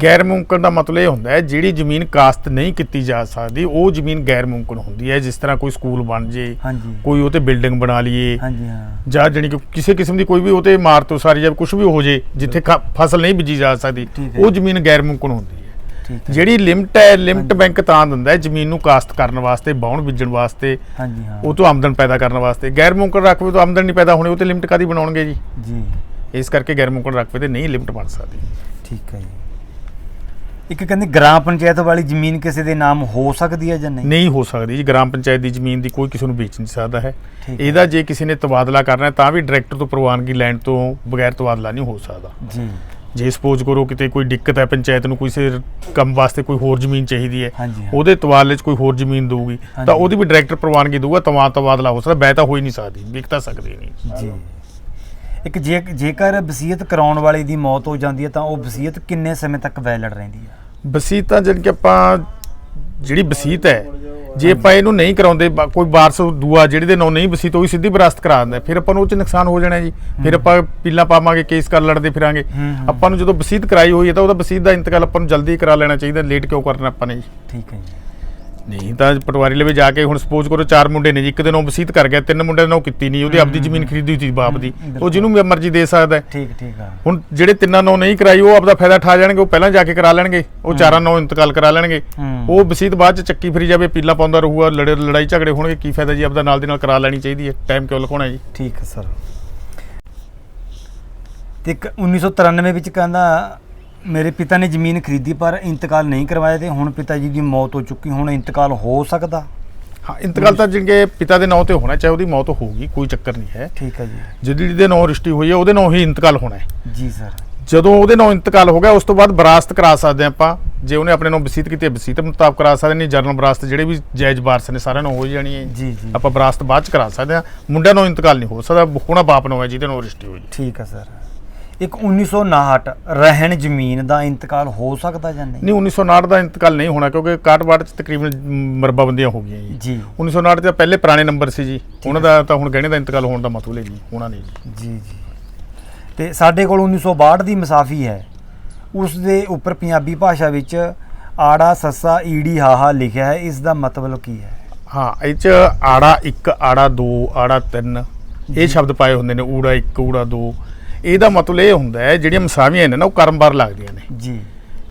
ਗੈਰ ਮੁਮਕਨ ਦਾ ਮਤਲਬ ਇਹ ਹੁੰਦਾ ਹੈ ਜਿਹੜੀ ਜ਼ਮੀਨ ਕਾਸਤ ਨਹੀਂ ਕੀਤੀ ਜਾ ਸਕਦੀ ਉਹ ਜ਼ਮੀਨ ਗੈਰ ਮੁਮਕਨ ਹੁੰਦੀ ਹੈ। ਜਿਸ ਤਰ੍ਹਾਂ ਕੋਈ ਸਕੂਲ ਬਣ ਜੇ ਹਾਂਜੀ। ਕੋਈ ਉਹ ਤੇ ਬਿਲਡਿੰਗ ਬਣਾ ਲਈਏ ਹਾਂਜੀ ਹਾਂ। ਜਾਂ ਜਾਣੀ ਕਿ ਕਿਸੇ ਕਿਸਮ ਦੀ ਕੋਈ ਵੀ ਉਹ ਤੇ ਇਮਾਰਤ ਉਸਾਰੀ ਜਾਂ ਕੁਝ ਵੀ ਹੋ ਜੇ ਜਿੱਥੇ ਖ- ਫਸਲ ਨਹੀਂ ਬੀਜੀ ਜਾ ਸਕਦੀ ਠੀਕ ਹੈ। ਉਹ ਜ਼ਮੀਨ ਗੈਰ ਮੁਮਕਨ ਹੁੰਦੀ ਹੈ। ਠੀਕ ਹੈ। ਜਿਹੜੀ ਲਿਮਟ ਹੈ ਲਿਮਟ ਬੈਂਕ ਤਾਂ ਦਿੰਦਾ ਹੈ ਜ਼ਮੀਨ ਨੂੰ ਕਾਸਤ ਕਰਨ ਵਾਸਤੇ ਬਾਉਣ ਬੀਜਣ ਵਾਸਤੇ ਹਾਂਜੀ ਹਾਂ। ਉਹ ਤੋਂ ਆਮਦਨ ਪੈਦਾ ਕਰਨ ਵਾਸਤੇ। ਗੈਰ ਮੁਮਕਨ ਰਕਬੇ ਤੋਂ ਆਮਦਨ ਨਹੀਂ ਪੈਦਾ ਹੋਣੀ ਉਹ ਤੇ ਲਿਮਟ ਕਾਦੀ ਬਣਾਉਣਗੇ ਜੀ? ਜੀ। ਇਸ ਕਰਕੇ ਗੈਰ ਮੁਮਕਨ ਰਕਬੇ ਤੇ ਨਹੀਂ ਲਿਮਟ ਬਣ ਸਕਦੀ। ਠੀਕ ਹੈ ਜੀ। ਇੱਕ ਕਹਿੰਦੇ ਗ੍ਰਾਮ ਪੰਚਾਇਤ ਵਾਲੀ ਜ਼ਮੀਨ ਕਿਸੇ ਦੇ ਨਾਮ ਹੋ ਸਕਦੀ ਹੈ ਜਾਂ ਨਹੀਂ? ਨਹੀਂ ਹੋ ਸਕਦੀ ਜੀ। ਗ੍ਰਾਮ ਪੰਚਾਇਤ ਦੀ ਜ਼ਮੀਨ ਦੀ ਕੋਈ ਕਿਸੇ ਨੂੰ ਵੇਚ ਨਹੀਂ ਸਕਦਾ ਹੈ। ਇਹਦਾ ਜੇ ਕਿਸੇ ਨੇ ਤਬਾਦਲਾ ਕਰਨਾ ਹੈ ਤਾਂ ਵੀ ਡਾਇਰੈਕਟਰ ਤੋਂ ਪ੍ਰਵਾਨਗੀ ਲੈਣ ਤੋਂ ਬਗੈਰ ਤਬਾਦਲਾ ਨਹੀਂ ਹੋ ਸਕਦਾ। ਜੀ। ਜੇ ਸਪੋਜ਼ ਕਰੋ ਕਿਤੇ ਕੋਈ ਦਿੱਕਤ ਹੈ ਪੰਚਾਇਤ ਨੂੰ ਕਿਸੇ ਕੰਮ ਵਾਸਤੇ ਕੋਈ ਹੋਰ ਜ਼ਮੀਨ ਚਾਹੀਦੀ ਹੈ। ਉਹਦੇ ਤਬਾਦਲੇ 'ਚ ਕੋਈ ਹੋਰ ਜ਼ਮੀਨ ਦਊਗੀ। ਤਾਂ ਉਹਦੀ ਵੀ ਡਾਇਰੈਕਟਰ ਪ੍ਰਵਾਨਗੀ ਦਊਗਾ ਤਾਂ ਤਬਾਦਲਾ ਹੋ ਸਕਦਾ ਬੈ ਤਾਂ ਹੋ ਹੀ ਨਹੀਂ ਸਕਦੀ ਵਿਕ ਤਾਂ ਸਕਦੀ ਨਹੀਂ। ਜੀ। ਇੱਕ ਜੇ ਜੇਕਰ ਵਸੀਅਤ ਕਰਾਉਣ ਵਾਲੇ ਦੀ ਮੌਤ ਹੋ ਜਾਂਦੀ ਹੈ ਤਾਂ ਉਹ ਵਸੀਅਤ ਕਿੰਨੇ ਸਮੇਂ ਤੱਕ ਵੈਲਿਡ ਰਹਿੰਦੀ ਹੈ? ਵਸੀਤ ਤਾਂ ਜਾਣੀ ਕਿ ਆਪਾਂ ਜਿਹੜੀ ਵਸੀਤ ਹੈ ਜੇ ਆਪਾਂ ਇਹਨੂੰ ਨਹੀਂ ਕਰਾਉਂਦੇ ਕੋਈ ਵਾਰਸ ਦੂਆ ਜਿਹੜੇ ਦੇ ਨਾਂ ਨਹੀਂ ਵਸੀਤ ਉਹੀ ਸਿੱਧੀ ਵਿਰਾਸਤ ਕਰਾ ਦਿੰਦਾ। ਫਿਰ ਆਪਾਂ ਨੂੰ ਉਹ ਚ ਨੁਕਸਾਨ ਹੋ ਜਾਣਾ ਜੀ। ਫਿਰ ਆਪਾਂ ਪੀਲਾ ਪਾਵਾਂਗੇ ਕੇਸ ਕਰ ਲੜਦੇ ਫਿਰਾਂਗੇ। ਆਪਾਂ ਨੂੰ ਜਦੋਂ ਵਸੀਤ ਕਰਾਈ ਹੋਈ ਹੈ ਤਾਂ ਉਹਦਾ ਵਸੀਤ ਦਾ ਇੰਤਕਾਲ ਆਪਾਂ ਨੂੰ ਜਲਦੀ ਕਰਾ ਲੈਣਾ ਚਾਹੀਦਾ ਲੇਟ ਕਿਉਂ ਕਰਨਾ ਆਪਾਂ ਨੇ ਜੀ। ਠੀਕ ਹੈ ਜੀ। ਨਹੀਂ ਤਾਂ ਪਟਵਾਰੀ ਲਵੇ ਜਾ ਕੇ ਹੁਣ ਸਪੋਜ਼ ਕਰੋ ਚਾਰ ਮੁੰਡੇ ਨੇ ਜੀ ਇੱਕ ਦਿਨ ਉਹ ਵਸੀਤ ਕਰ ਗਿਆ ਤਿੰਨ ਮੁੰਡਿਆਂ ਨੇ ਉਹ ਕੀਤੀ ਨਹੀਂ ਉਹਦੀ ਆਪਦੀ ਜ਼ਮੀਨ ਖਰੀਦੀ ਹੋਈ ਸੀ ਬਾਪ ਦੀ। ਉਹ ਜਿਹਨੂੰ ਮਰਜ਼ੀ ਦੇ ਸਕਦਾ ਹੈ। ਠੀਕ ਠੀਕ ਆ ਹੁਣ ਜਿਹੜੇ ਤਿੰਨਾਂ ਨੌ ਨਹੀਂ ਕਰਾਈ ਉਹ ਆਪਦਾ ਫਾਇਦਾ ਠਾ ਜਾਣਗੇ ਉਹ ਪਹਿਲਾਂ ਜਾ ਕੇ ਕਰਾ ਲੈਣਗੇ ਉਹ ਚਾਰਾਂ ਨੌ ਇੰਤਕਾਲ ਕਰਾ ਲੈਣਗੇ। ਉਹ ਵਸੀਤ ਬਾਅਦ ਚ ਚੱਕੀ ਫਿਰੀ ਜਾਵੇ ਪੀਲਾ ਪਾਉਂਦਾ ਰਹੂਗਾ ਲੜੇ ਲੜਾਈ ਝਗੜੇ ਹੋਣਗੇ ਕੀ ਫਾਇਦਾ ਜੀ ਆਪਦਾ ਨਾਲ ਦੀ ਨਾਲ ਕਰਾ ਲੈਣੀ ਚਾਹੀਦੀ ਹੈ ਟਾਈਮ ਕਿਉਂ ਲਗਾਉਣਾ ਜੀ? ਠੀਕ ਹੈ ਸਰ। ਤੇ ਇੱਕ 1993 ਵਿੱਚ ਕਹਿੰਦਾ ਮੇਰੇ ਪਿਤਾ ਨੇ ਜ਼ਮੀਨ ਖਰੀਦੀ ਪਰ ਇੰਤਕਾਲ ਨਹੀਂ ਕਰਵਾਇਆ ਤੇ ਹੁਣ ਪਿਤਾ ਜੀ ਦੀ ਮੌਤ ਹੋ ਚੁੱਕੀ ਹੁਣ ਇੰਤਕਾਲ ਹੋ ਸਕਦਾ? ਹਾਂ ਇੰਤਕਾਲ ਤਾਂ ਜਿਹੜੇ ਪਿਤਾ ਦੇ ਨਾਂ ਤੇ ਹੋਣਾ ਚਾਹੇ ਉਹਦੀ ਮੌਤ ਹੋਊਗੀ ਕੋਈ ਚੱਕਰ ਨਹੀਂ ਹੈ। ਠੀਕ ਹੈ ਜੀ। ਜਿਹਦੀ ਦੇ ਨਾਂ ਰਿਸ਼ਤੀ ਹੋਈ ਹੈ ਉਹਦੇ ਨਾਂ ਹੀ ਇੰਤਕਾਲ ਹੋਣਾ ਹੈ। ਜੀ ਸਰ। ਜਦੋਂ ਉਹਦੇ ਨਾਂ ਇੰਤਕਾਲ ਹੋ ਗਿਆ ਉਸ ਤੋਂ ਬਾਅਦ ਵਿਰਾਸਤ ਕਰਾ ਸਕਦੇ ਹਾਂ ਆਪਾਂ। ਜੇ ਉਹਨੇ ਆਪਣੇ ਨਾਂ ਵਸੀਤ ਕੀਤੀ ਹੈ ਵਸੀਤ ਮੁਤਾਬਕ ਕਰਾ ਸਕਦੇ ਨਹੀਂ ਜਨਰਲ ਵਿਰਾਸਤ ਜਿਹੜੇ ਵੀ ਜਾਇਜ਼ ਵਾਰਸ ਨੇ ਸਾਰਿਆਂ ਨੂੰ ਹੋ ਜਾਣੀ ਹੈ। ਜੀ ਜੀ। ਆਪਾਂ ਵਿਰਾਸਤ ਬਾਅਦ ਚ ਕਰਾ ਸਕਦੇ ਹਾਂ। ਮੁੰਡਿਆਂ ਨੂੰ ਇੰਤਕਾਲ ਨਹੀਂ ਹੋ ਸਕਦਾ ਹੋਣਾ ਬਾਪ ਨੂੰ ਹੈ ਜਿਹਦੇ ਨਾਲ ਰਿਸ਼ਤੀ ਹੋਈ ਠੀਕ ਹੈ ਸਰ। ਇੱਕ 1959 ਰਹਿਣ ਜ਼ਮੀਨ ਦਾ ਇੰਤਕਾਲ ਹੋ ਸਕਦਾ ਜਾਂ ਨਹੀਂ? ਨਹੀਂ 1959 ਦਾ ਇੰਤਕਾਲ ਨਹੀਂ ਹੋਣਾ ਕਿਉਂਕਿ 61 ਚ ਤਕਰੀਬਨ ਮਰਬਾ ਬੰਦੀਆਂ ਹੋ ਗਈਆਂ ਜੀ। ਜੀ। 1959 ਤੇ ਪਹਿਲੇ ਪੁਰਾਣੇ ਨੰਬਰ ਸੀ ਜੀ। ਉਹਨਾਂ ਦਾ ਤਾਂ ਹੁਣ ਗਹਿਣੇ ਦਾ ਇੰਤਕਾਲ ਹੋਣ ਦਾ ਮਤਲਬ ਨਹੀਂ ਹੋਣਾ ਨਹੀਂ ਜੀ। ਜੀ ਜੀ। ਤੇ ਸਾਡੇ ਕੋਲ 1962 ਦੀ ਮਸਾਫੀ ਹੈ। ਉਸ ਦੇ ਉੱਪਰ ਪੰਜਾਬੀ ਭਾਸ਼ਾ ਵਿੱਚ ਆੜਾ ਸੱਸਾ ਈੜੀ ਹਾਹਾ ਲਿਖਿਆ ਹੈ। ਇਸ ਦਾ ਮਤਲਬ ਕੀ ਹੈ? ਹਾਂ ਇਹ ਚ ਆੜਾ 1 ਆੜਾ 2 ਆੜਾ 3 ਇਹ ਸ਼ਬਦ ਪਾਏ ਹੁੰਦੇ ਨੇ। ਊੜਾ 1 ਊੜਾ 2 ਇਹਦਾ ਮਤਲਬ ਇਹ ਹੁੰਦਾ ਹੈ ਜਿਹੜੀਆਂ ਮਸਾਵੀਆਂ ਨੇ ਨਾ ਉਹ ਕਰਮਵਾਰ ਲੱਗਦੀਆਂ ਨੇ ਜੀ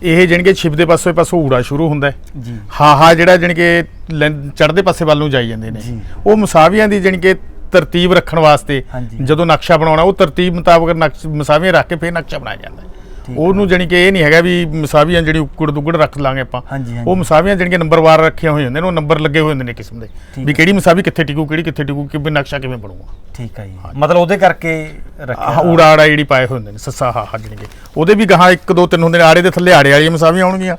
ਇਹ ਜਾਣੀ ਕਿ ਛਿਪ ਦੇ ਪਾਸੋਂ ਪਾਸੋਂ ਊੜਾ ਸ਼ੁਰੂ ਹੁੰਦਾ ਹੈ ਜੀ ਹਾ ਹਾ ਜਿਹੜਾ ਜਾਣੀ ਕਿ ਚੜ੍ਹਦੇ ਪਾਸੇ ਵੱਲ ਨੂੰ ਜਾਈ ਜਾਂਦੇ ਨੇ। ਉਹ ਮਸਾਵੀਆਂ ਦੀ ਜਾਣੀ ਕਿ ਤਰਤੀਬ ਰੱਖਣ ਵਾਸਤੇ। ਜਦੋਂ ਨਕਸ਼ਾ ਬਣਾਉਣਾ ਉਹ ਤਰਤੀਬ ਮੁਤਾਬਕ ਮਸਾਵੀਆਂ ਰੱਖ ਕੇ ਫਿਰ ਨਕਸ਼ਾ ਬਣਾਇਆ ਜਾਂਦਾ ਹੈ। ਉਹਨੂੰ ਜਾਣੀ ਕਿ ਇਹ ਨਹੀਂ ਹੈਗਾ ਵੀ ਮਸਾਵੀਆਂ ਜਿਹੜੀ ਉੱਕੜ ਦੁੱਗੜ ਰੱਖ ਲਾਂਗੇ ਆਪਾਂ। ਉਹ ਮਸਾਵੀਆਂ ਜਿਹੜੀਆਂ ਨੰਬਰਵਾਰ ਰੱਖੀਆਂ ਹੋਈਆਂ ਹੁੰਦੀਆਂ ਨੇ ਉਹ ਨੰਬਰ ਲੱਗੇ ਹੋਏ ਹੁੰਦੇ ਨੇ ਕਿਸਮ ਦੇ। ਵੀ। ਕਿਹੜੀ ਮਸਾਵੀ ਕਿੱਥੇ ਟਿਕੂ ਕਿਹੜੀ ਕਿੱਥੇ ਟਿਕੂ ਕਿ ਨਕਸ਼ਾ ਕਿਵੇਂ ਬਣੂਗਾ। ਠੀਕ ਹੈ ਜੀ। ਮਤਲਬ ਉਹਦੇ ਕਰਕੇ ਰੱਖਿਆ ਊੜਾ ਆੜਾ ਜਿਹੜੀ ਪਾਏ ਹੁੰਦੇ ਨੇ ਸੱਸਾ ਹਾ ਹਾ ਕਿ। ਉਹਦੇ ਵੀ ਗਾਹਾਂ 1 2 3 ਹੁੰਦੇ ਨੇ ਆੜੇ ਦੇ ਥੱਲੇ ਆੜੇ ਵਾਲੀਆਂ ਮਸਾਵੀਆਂ ਆਉਣਗੀਆਂ।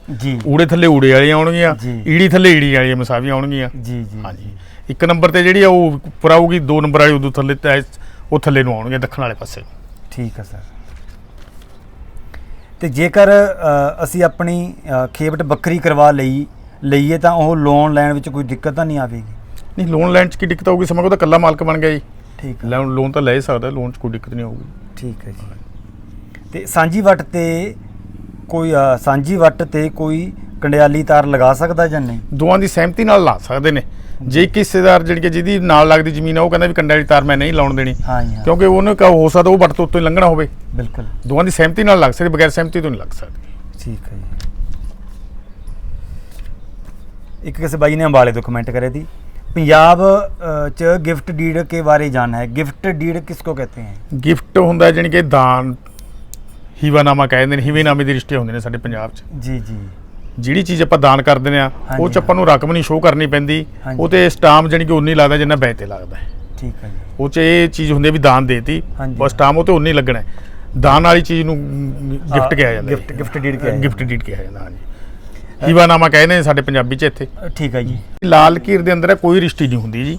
ਊੜੇ ਥੱਲੇ ਊੜੇ ਵਾਲੀਆਂ ਆਉਣਗੀਆਂ। ਈੜੀ ਥੱਲੇ ਈੜੀ ਵਾਲੀਆਂ ਮਸਾਵੀਆਂ ਆਉਣਗੀਆਂ। ਜੀ ਜੀ ਹਾਂਜੀ। ਇੱਕ ਨੰਬਰ ਤੇ ਜਿਹੜੀ ਆ ਉਹ ਉੱਪਰ ਆਊਗੀ ਦੋ ਨੰਬਰ ਵਾਲੀ ਉਦੋਂ ਥੱਲੇ ਤੇ ਉਹ ਥੱਲੇ ਨੂੰ ਆਉਣਗੇ ਦੱਖਣ ਵਾਲੇ ਪਾਸੇ। ਠੀਕ ਹੈ ਸਰ। ਤੇ ਜੇਕਰ ਅਸੀਂ ਆਪਣੀ ਅ, ਖੇਪਟ ਬੱਕਰੀ ਕਰਵਾ ਲਈ ਲਈਏ ਤਾਂ ਉਹ ਲੋਨ ਲੈਣ ਵਿੱਚ ਕੋਈ ਦਿੱਕਤ ਤਾਂ ਨਹੀਂ ਆਵੇਗੀ? ਨਹੀਂ ਲੋਨ ਲੈਣ ਚ ਕੀ ਦਿੱਕਤ ਆਊਗੀ? ਸਮਾਂ ਉਹਦਾ ਕੱਲਾ ਮਾਲਕ ਬਣ ਗਿਆ ਜੀ। ਠੀਕ ਹੈ ਲੋਨ ਲੋਨ ਤਾਂ ਲੈ ਸਕਦਾ ਲੋਨ ਚ ਕੋਈ ਦਿੱਕਤ ਨਹੀਂ ਆਊਗੀ। ਠੀਕ ਹੈ ਜੀ। ਤੇ ਸਾਂਝੀ ਵੱਟ ਤੇ ਕੋਈ ਸਾਂਝੀ ਵੱਟ ਤੇ ਕੋਈ ਕੰਡਿਆਲੀ ਤਾਰ ਲਗਾ ਸਕਦਾ ਜਾਂ ਨਹੀਂ ਦੋਵਾਂ ਦੀ ਸਹਿਮਤੀ ਨਾਲ ਲਾ ਸਕਦੇ ਨੇ ਜੇ ਇੱਕ ਹਿੱਸੇਦਾਰ ਜਿਹੜੀ ਕਿ ਜਿਹਦੀ ਨਾਲ ਲੱਗਦੀ ਜ਼ਮੀਨ ਆ ਉਹ ਕਹਿੰਦਾ ਵੀ ਕੰਡੇ ਵਾਲੀ ਤਾਰ ਮੈਂ ਨਹੀਂ ਲਾਉਣ ਦੇਣੀ ਹਾਂ ਜੀ ਹਾਂ ਕਿਉਂਕਿ ਉਹਨੂੰ ਕਾ ਹੋ ਸਕਦਾ ਉਹ ਵੱਟ ਤੋਂ ਉੱਤੋਂ ਹੀ ਲੰਘਣਾ ਹੋਵੇ ਬਿਲਕੁਲ ਦੋਵਾਂ ਦੀ ਸਹਿਮਤੀ ਨਾਲ ਲੱਗ ਸਕਦੀ ਬਗੈਰ ਸਹਿਮਤੀ ਤੋਂ ਨਹੀਂ ਲੱਗ ਸਕਦੀ ਠੀਕ ਹੈ ਜੀ ਇੱਕ ਕਿਸੇ ਬਾਈ ਨੇ ਅੰਬਾਲੇ ਤੋਂ ਕਮੈਂਟ ਕਰੇ थी पंजाब अ, च गिफ्ट डीड के बारे जाना है गिफ्ट डीड किसको कहते हैं ਗਿਫਟ ਹੁੰਦਾ ਜਾਣੀ ਕਿ ਦਾਨ ਹੀਵਾਨਾਮਾ ਕਹਿੰਦੇ ਨੇ ਹੀਵੇਨਾਮੇ ਦੀ ਰਿਸ਼ਤੇ ਹੁੰਦੇ ਨੇ ਸਾਡੇ ਪੰਜਾਬ 'ਚ जी जी ਜਿਹੜੀ ਚੀਜ਼ ਆਪਾਂ ਦਾਨ ਕਰ ਦਿੰਦੇ ਆ ਉਹ ਚ ਆਪਾਂ ਨੂੰ ਰਕਮ ਨਹੀਂ ਸ਼ੋਅ ਕਰਨੀ ਪੈਂਦੀ ਉਹ ਤੇ ਸਟਾਮ ਜਾਨੀ ਕਿ ਉਨੀ ਲੱਗਦਾ ਜਿੰਨਾ ਬੈਂਕ ਤੇ ਲੱਗਦਾ। ਠੀਕ ਹੈ ਜੀ। ਉਹ ਚ ਇਹ ਚੀਜ਼ ਹੁੰਦੀ ਵੀ ਦਾਨ ਦੇਤੀ ਬਸ ਸਟਾਮ ਉਹ ਤੇ ਉਨੀ ਲੱਗਣਾ ਦਾਨ ਵਾਲੀ ਚੀਜ਼ ਨੂੰ ਗਿਫਟ ਕਿਹਾ ਜਾਂਦਾ ਗਿਫਟ ਗਿਫਟ ਡੀਡ ਕਿਹਾ ਗਿਫਟ ਡੀਡ ਕਿਹਾ ਜਾਂਦਾ ਹਾਂਜੀ। ਹੀਵਾਨਾਮਾ ਕਹਿੰਦੇ ਸਾਡੇ ਪੰਜਾਬੀ ਚ ਇੱਥੇ? ਠੀਕ ਹੈ ਜੀ। ਲਾਲ ਕੀਰ ਦੇ ਅੰਦਰ ਕੋਈ ਰਿਸ਼ਤੀ ਨਹੀਂ ਹੁੰਦੀ ਜੀ।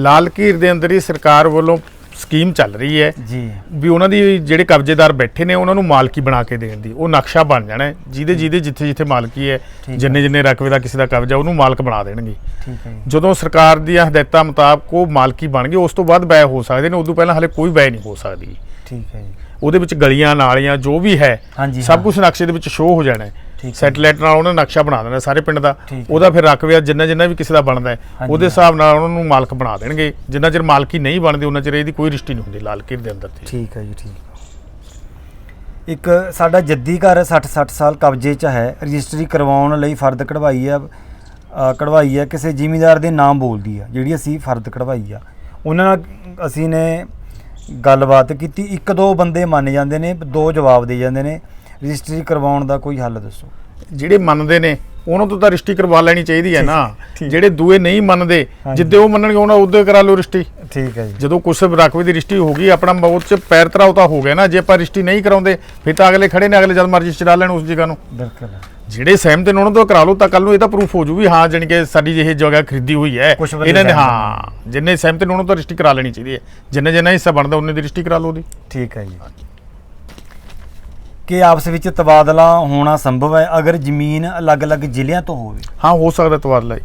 ਲਾਲ ਕੀਰ ਦੇ ਅੰਦਰ ਹੀ ਸਰਕਾਰ ਵੱਲੋਂ ਸਕੀਮ ਚੱਲ ਰਹੀ ਹੈ ਜੀ। ਵੀ ਉਹਨਾਂ ਦੀ ਜਿਹੜੇ ਕਬਜ਼ੇਦਾਰ ਬੈਠੇ ਨੇ ਉਹਨਾਂ ਨੂੰ ਮਾਲਕੀ ਬਣਾ ਕੇ ਦੇਣ ਦੀ। ਉਹ ਨਕਸ਼ਾ ਬਣ ਜਾਣਾ ਜਿਹਦੇ ਜਿਹਦੇ ਜਿੱਥੇ ਜਿੱਥੇ ਮਾਲਕੀ ਹੈ ਜਿੰਨੇ ਜਿੰਨੇ ਰਕਬੇ ਦਾ ਕਿਸੇ ਦਾ ਕਬਜ਼ਾ ਉਹਨੂੰ ਮਾਲਕ ਬਣਾ ਦੇਣਗੇ। ਠੀਕ ਹੈ ਜਦੋਂ ਸਰਕਾਰ ਦੀਆਂ ਹਦਾਇਤਾਂ ਮੁਤਾਬਕ ਉਹ ਮਾਲਕੀ ਬਣ ਗਏ ਉਸ ਤੋਂ ਬਾਅਦ ਬੈ ਹੋ ਸਕਦੇ ਨੇ ਉਦੋਂ ਪਹਿਲਾਂ ਹਲੇ ਕੋਈ ਬੈ ਨਹੀਂ ਹੋ ਸਕਦੀ। ਠੀਕ ਹੈ ਜੀ। ਉਹਦੇ ਵਿੱਚ ਗਲੀਆਂ ਨਾਲੀਆਂ ਜੋ ਵੀ ਹੈ ਸਭ ਕੁਝ ਨਕਸ਼ੇ ਦੇ ਵਿੱਚ ਸ਼ੋਅ ਹੋ ਜਾਣਾ ਹੈ। ਸੈਟਲਾਈਟ ਨਾਲ ਉਹਨਾਂ ਨਕਸ਼ਾ ਬਣਾ ਦੇਣਾ ਸਾਰੇ ਪਿੰਡ ਦਾ। ਉਹਦਾ ਫਿਰ ਰਕਬਾ ਜਿੰਨਾ ਜਿੰਨਾ ਵੀ ਕਿਸੇ ਦਾ ਬਣਦਾ ਉਹਦੇ। ਹਿਸਾਬ ਨਾਲ ਉਹਨਾਂ ਨੂੰ ਮਾਲਕ ਬਣਾ ਦੇਣਗੇ। ਜਿੰਨਾ ਚਿਰ ਮਾਲਕੀ ਨਹੀਂ ਬਣਦੀ ਉਹਨਾਂ ਚਿਰ ਇਹਦੀ ਕੋਈ ਰਿਸ਼ਤੀ ਨਹੀਂ ਹੁੰਦੀ ਲਾਲ ਕੀਰ ਦੇ ਅੰਦਰ ਠੀਕ ਹੈ ਜੀ ਠੀਕ। ਇੱਕ ਸਾਡਾ ਜੱਦੀ ਘਰ 60 60 ਸਾਲ ਕਬਜ਼ੇ 'ਚ ਹੈ। ਰਜਿਸਟਰੀ ਕਰਵਾਉਣ ਲਈ ਫਰਦ ਕਢਵਾਈ ਆ ਕਢਵਾਈ ਆ ਕਿਸੇ ਜ਼ਿਮੀਂਦਾਰ ਦੇ ਨਾਮ ਬੋਲਦੀ ਆ ਜਿਹੜੀ ਅਸੀਂ ਫਰਦ ਕਢਵਾਈ ਆ। ਉਹਨਾਂ ਨਾਲ ਅਸੀਂ ਨੇ ਗੱਲਬਾਤ ਕੀਤੀ। ਇੱਕ ਦੋ ਬੰਦੇ ਮੰਨ ਜਾਂਦੇ ਨੇ ਦੋ ਜਵਾਬ ਦੇ ਜਾਂਦੇ ਨੇ। ਰਜਿਸਟਰੀ ਕਰਵਾਉਣ ਦਾ ਕੋਈ ਹੱਲ ਦੱਸੋ। ਜਿਹੜੇ ਮੰਨਦੇ ਨੇ ਉਹਨਾਂ ਤੋਂ ਤਾਂ ਰਿਸ਼ਤੀ ਕਰਵਾ ਲੈਣੀ ਚਾਹੀਦੀ ਹੈ ਨਾ। ਜਿਹੜੇ ਦੂਏ ਨਹੀਂ ਮੰਨਦੇ। ਜਿੱਦੇ ਉਹ ਮੰਨਣਗੇ ਉਹਨਾਂ ਉਦੋਂ ਕਰਾ ਲਓ ਰਿਸ਼ਤੀ। ਠੀਕ ਹੈ ਜੀ। ਜਦੋਂ ਕੁਛ ਰਕਬੇ ਦੀ ਰਿਸ਼ਤੀ ਹੋ ਗਈ ਆਪਣਾ ਮੌਤ ਚ ਪੈਰ ਧਰਾਓ ਤਾਂ ਹੋ ਗਿਆ ਨਾ। ਜੇ ਆਪਾਂ ਰਿਸ਼ਤੀ ਨਹੀਂ ਕਰਾਉਂਦੇ ਫਿਰ ਤਾਂ ਅਗਲੇ ਖੜੇ ਨੇ ਅਗਲੇ ਜਦ ਮਰਜ਼ੀ ਚਲਾ ਲੈਣ ਉਸ ਜਗ੍ਹਾ ਨੂੰ। ਬਿਲਕੁਲ ਜਿਹੜੇ ਸਹਿਮਤ ਨੇ ਉਹਨਾਂ ਤੋਂ ਕਰਾ ਲਓ ਤਾਂ ਕੱਲ ਨੂੰ ਇਹ ਤਾਂ ਪ੍ਰੂਫ ਹੋ ਜੂ ਵੀ ਹਾਂ ਜਾਣੀ ਕਿ ਸਾਡੀ ਇਹ ਜਗ੍ਹਾ ਖਰੀਦੀ ਹੋਈ ਹੈ। ਇਹਨਾਂ ਨੇ ਹਾਂ ਜਿੰਨੇ ਸਹਿਮਤ ਨੇ ਉਹਨਾਂ ਤੋਂ ਰਿਸ਼ਤੀ ਕਰਾ ਲੈਣੀ ਚਾਹੀਦੀ ਹੈ। ਜਿੰਨੇ ਜਿੰਨਾ ਹਿੱਸਾ ਬਣਦਾ ਉਹਨੇ ਦੀ ਰਿਸ਼ਤੀ ਕਰਾ ਲਓ ਉਹਦੀ। ਠੀਕ ਹੈ ਜੀ। ਕਿ ਆਪਸ ਵਿੱਚ ਤਬਾਦਲਾ ਹੋਣਾ ਸੰਭਵ ਹੈ ਅਗਰ ਜ਼ਮੀਨ ਅਲੱਗ-ਅਲੱਗ ਜ਼ਿਲ੍ਹਿਆਂ ਤੋਂ ਹੋਵੇ? ਹਾਂ ਹੋ ਸਕਦਾ ਤਬਾਦਲਾ ਜੀ।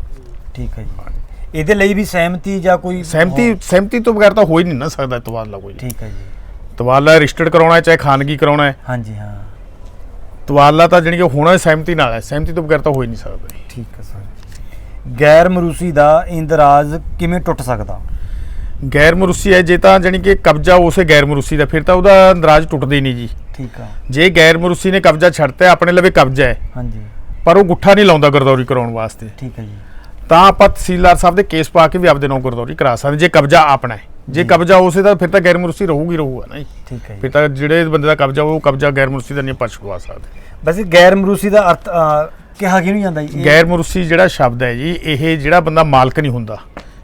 ਠੀਕ ਹੈ ਜੀ। ਇਹਦੇ ਲਈ ਵੀ ਸਹਿਮਤੀ ਜਾਂ ਕੋਈ ਸਹਿਮਤੀ ਸਹਿਮਤੀ ਤੋਂ ਬਗੈਰ ਤਾਂ ਹੋ ਹੀ ਨਹੀਂ ਨਾ ਸਕਦਾ ਤਬਾਦਲਾ ਕੋਈ। ਠੀਕ ਹੈ ਜੀ। ਤਬਾਦਲਾ ਰਜਿਸਟਰਡ ਕਰਾਉਣਾ ਹੈ ਚਾਹੇ ਖਾਨਗੀ ਕਰਾਉਣਾ ਹੈ। ਹਾਂਜੀ ਹਾਂ। ਤਬਾਦਲਾ ਤਾਂ ਜਾਣੀ ਕਿ ਹੋਣਾ ਸਹਿਮਤੀ ਨਾਲ ਹੈ। ਸਹਿਮਤੀ ਤੋਂ ਬਗੈਰ ਤਾਂ ਹੋ ਹੀ ਨਹੀਂ ਸਕਦਾ। ਠੀਕ ਹੈ ਸਰ। ਗੈਰ ਮਰੂਸੀ ਦਾ ਇੰਦਰਾਜ ਕਿਵੇਂ ਟੁੱਟ ਸਕਦਾ? ਗੈਰ ਮਰੂਸੀ ਹੈ ਜੇ ਤਾਂ ਜਾਣੀ ਕਿ ਕਬਜ਼ਾ ਉਸੇ ਗੈਰ ਮਰੂਸੀ ਦਾ ਫਿਰ ਤਾਂ ਉਹਦਾ ਅੰਦਰਾਜ ਟੁੱਟਦਾ ਹੀ ਨਹੀਂ ਜੀ। ਠੀਕ ਆ। ਜੇ ਗੈਰ ਮਰੂਸੀ ਨੇ ਕਬਜ਼ਾ ਛੱਡਤਾ ਆਪਣੇ ਲਵੇ ਕਬਜ਼ਾ ਹੈ। ਹਾਂਜੀ। ਪਰ ਉਹ ਗੁੱਠਾ ਨਹੀਂ ਲਾਉਂਦਾ ਗਰਦੌਰੀ ਕਰਾਉਣ ਵਾਸਤੇ। ਠੀਕ ਹੈ ਜੀ। ਤਾਂ ਆਪਾਂ ਤਹਿਸੀਲਦਾਰ ਸਾਹਿਬ ਦੇ ਕੇਸ ਪਾ ਕੇ ਵੀ ਆਪਦੇ ਨਾਂ ਗਰਦੌਰੀ ਕਰਾ ਸਕਦੇ ਜੇ ਕਬਜ਼ਾ ਆਪਣਾ ਹੈ। ਜੇ ਕਬਜ਼ਾ ਉਸੇ ਦਾ ਫਿਰ ਤਾਂ ਗੈਰ ਮਰੂਸੀ ਰਹੂਗੀ ਰਹੂਗਾ ਨਾ ਜੀ। ਠੀਕ ਹੈ ਫਿਰ ਤਾਂ ਜਿਹੜੇ ਬੰਦੇ ਦਾ ਕਬਜ਼ਾ ਉਹ ਕਬਜ਼ਾ ਗੈਰ ਮਰੂਸੀ ਦਾ ਨਹੀਂ ਆਪਾਂ ਛੁਡਵਾ ਸਕਦੇ। ਵੈਸੇ ਗੈਰ ਮਰੂਸੀ ਦਾ ਅਰਥ ਕਿਹਾ ਕਿਉਂ ਨਹੀਂ ਜਾਂਦਾ ਜੀ? ਗੈਰ ਮਰੂਸੀ ਜਿਹੜਾ ਸ਼ਬਦ ਹੈ ਜੀ ਇਹ ਜਿਹੜਾ ਬੰਦਾ ਮਾਲਕ ਨਹੀਂ ਹੁੰਦਾ